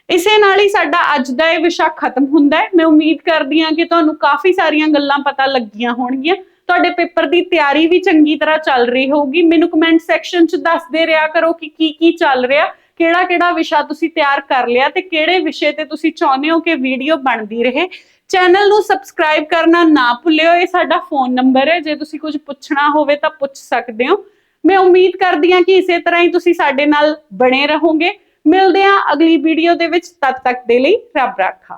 ਇਸੇ ਨਾਲ ਹੀ ਸਾਡਾ ਅੱਜ ਦਾ ਇਹ ਵਿਸ਼ਾ ਖਤਮ ਹੁੰਦਾ ਹੈ। ਮੈਂ ਉਮੀਦ ਕਰਦੀ ਹਾਂ ਕਿ ਤੁਹਾਨੂੰ ਕਾਫੀ ਸਾਰੀਆਂ ਗੱਲਾਂ ਪਤਾ ਲੱਗੀਆਂ ਹੋਣਗੀਆਂ। ਤੁਹਾਡੇ ਪੇਪਰ ਦੀ ਤਿਆਰੀ ਵੀ ਚੰਗੀ ਤਰ੍ਹਾਂ ਚੱਲ ਰਹੀ ਹੋਊਗੀ। ਮੈਨੂੰ ਕਮੈਂਟ ਸੈਕਸ਼ਨ 'ਚ ਦੱਸਦੇ ਰਿਹਾ ਕਰੋ ਕਿ ਕੀ ਕੀ ਚੱਲ ਰਿਹਾ, ਕਿਹੜਾ ਕਿਹੜਾ ਵਿਸ਼ਾ ਤੁਸੀਂ ਤਿਆਰ ਕਰ ਲਿਆ ਤੇ ਕਿਹੜੇ ਵਿਸ਼ੇ ਤੇ ਤੁਸੀਂ ਚਾਹੁੰਦੇ ਹੋ ਕਿ ਵੀਡੀਓ ਬਣਦੀ ਰਹੇ। ਚੈਨਲ ਨੂੰ ਸਬਸਕ੍ਰਾਈਬ ਕਰਨਾ ਨਾ ਭੁੱਲਿਓ, ਇਹ ਸਾਡਾ ਫੋਨ ਨੰਬਰ ਹੈ। ਜੇ ਤੁਸੀਂ ਕੁਝ ਪੁੱਛਣਾ ਹੋਵੇ ਤਾਂ ਪੁੱਛ ਸਕਦੇ ਹੋ। ਮੈਂ ਉਮੀਦ ਕਰਦੀ ਹਾਂ ਕਿ ਇਸੇ ਤਰ੍ਹਾਂ ਹੀ ਤੁਸੀਂ ਸਾਡੇ ਨਾਲ ਬਣੇ ਰਹੋਗੇ। ਮਿਲਦੇ ਹਾਂ ਅਗਲੀ ਵੀਡੀਓ ਦੇ ਵਿੱਚ। ਤਦ ਤੱਕ ਦੇ ਲਈ ਰੱਬ ਰਾਖਾ।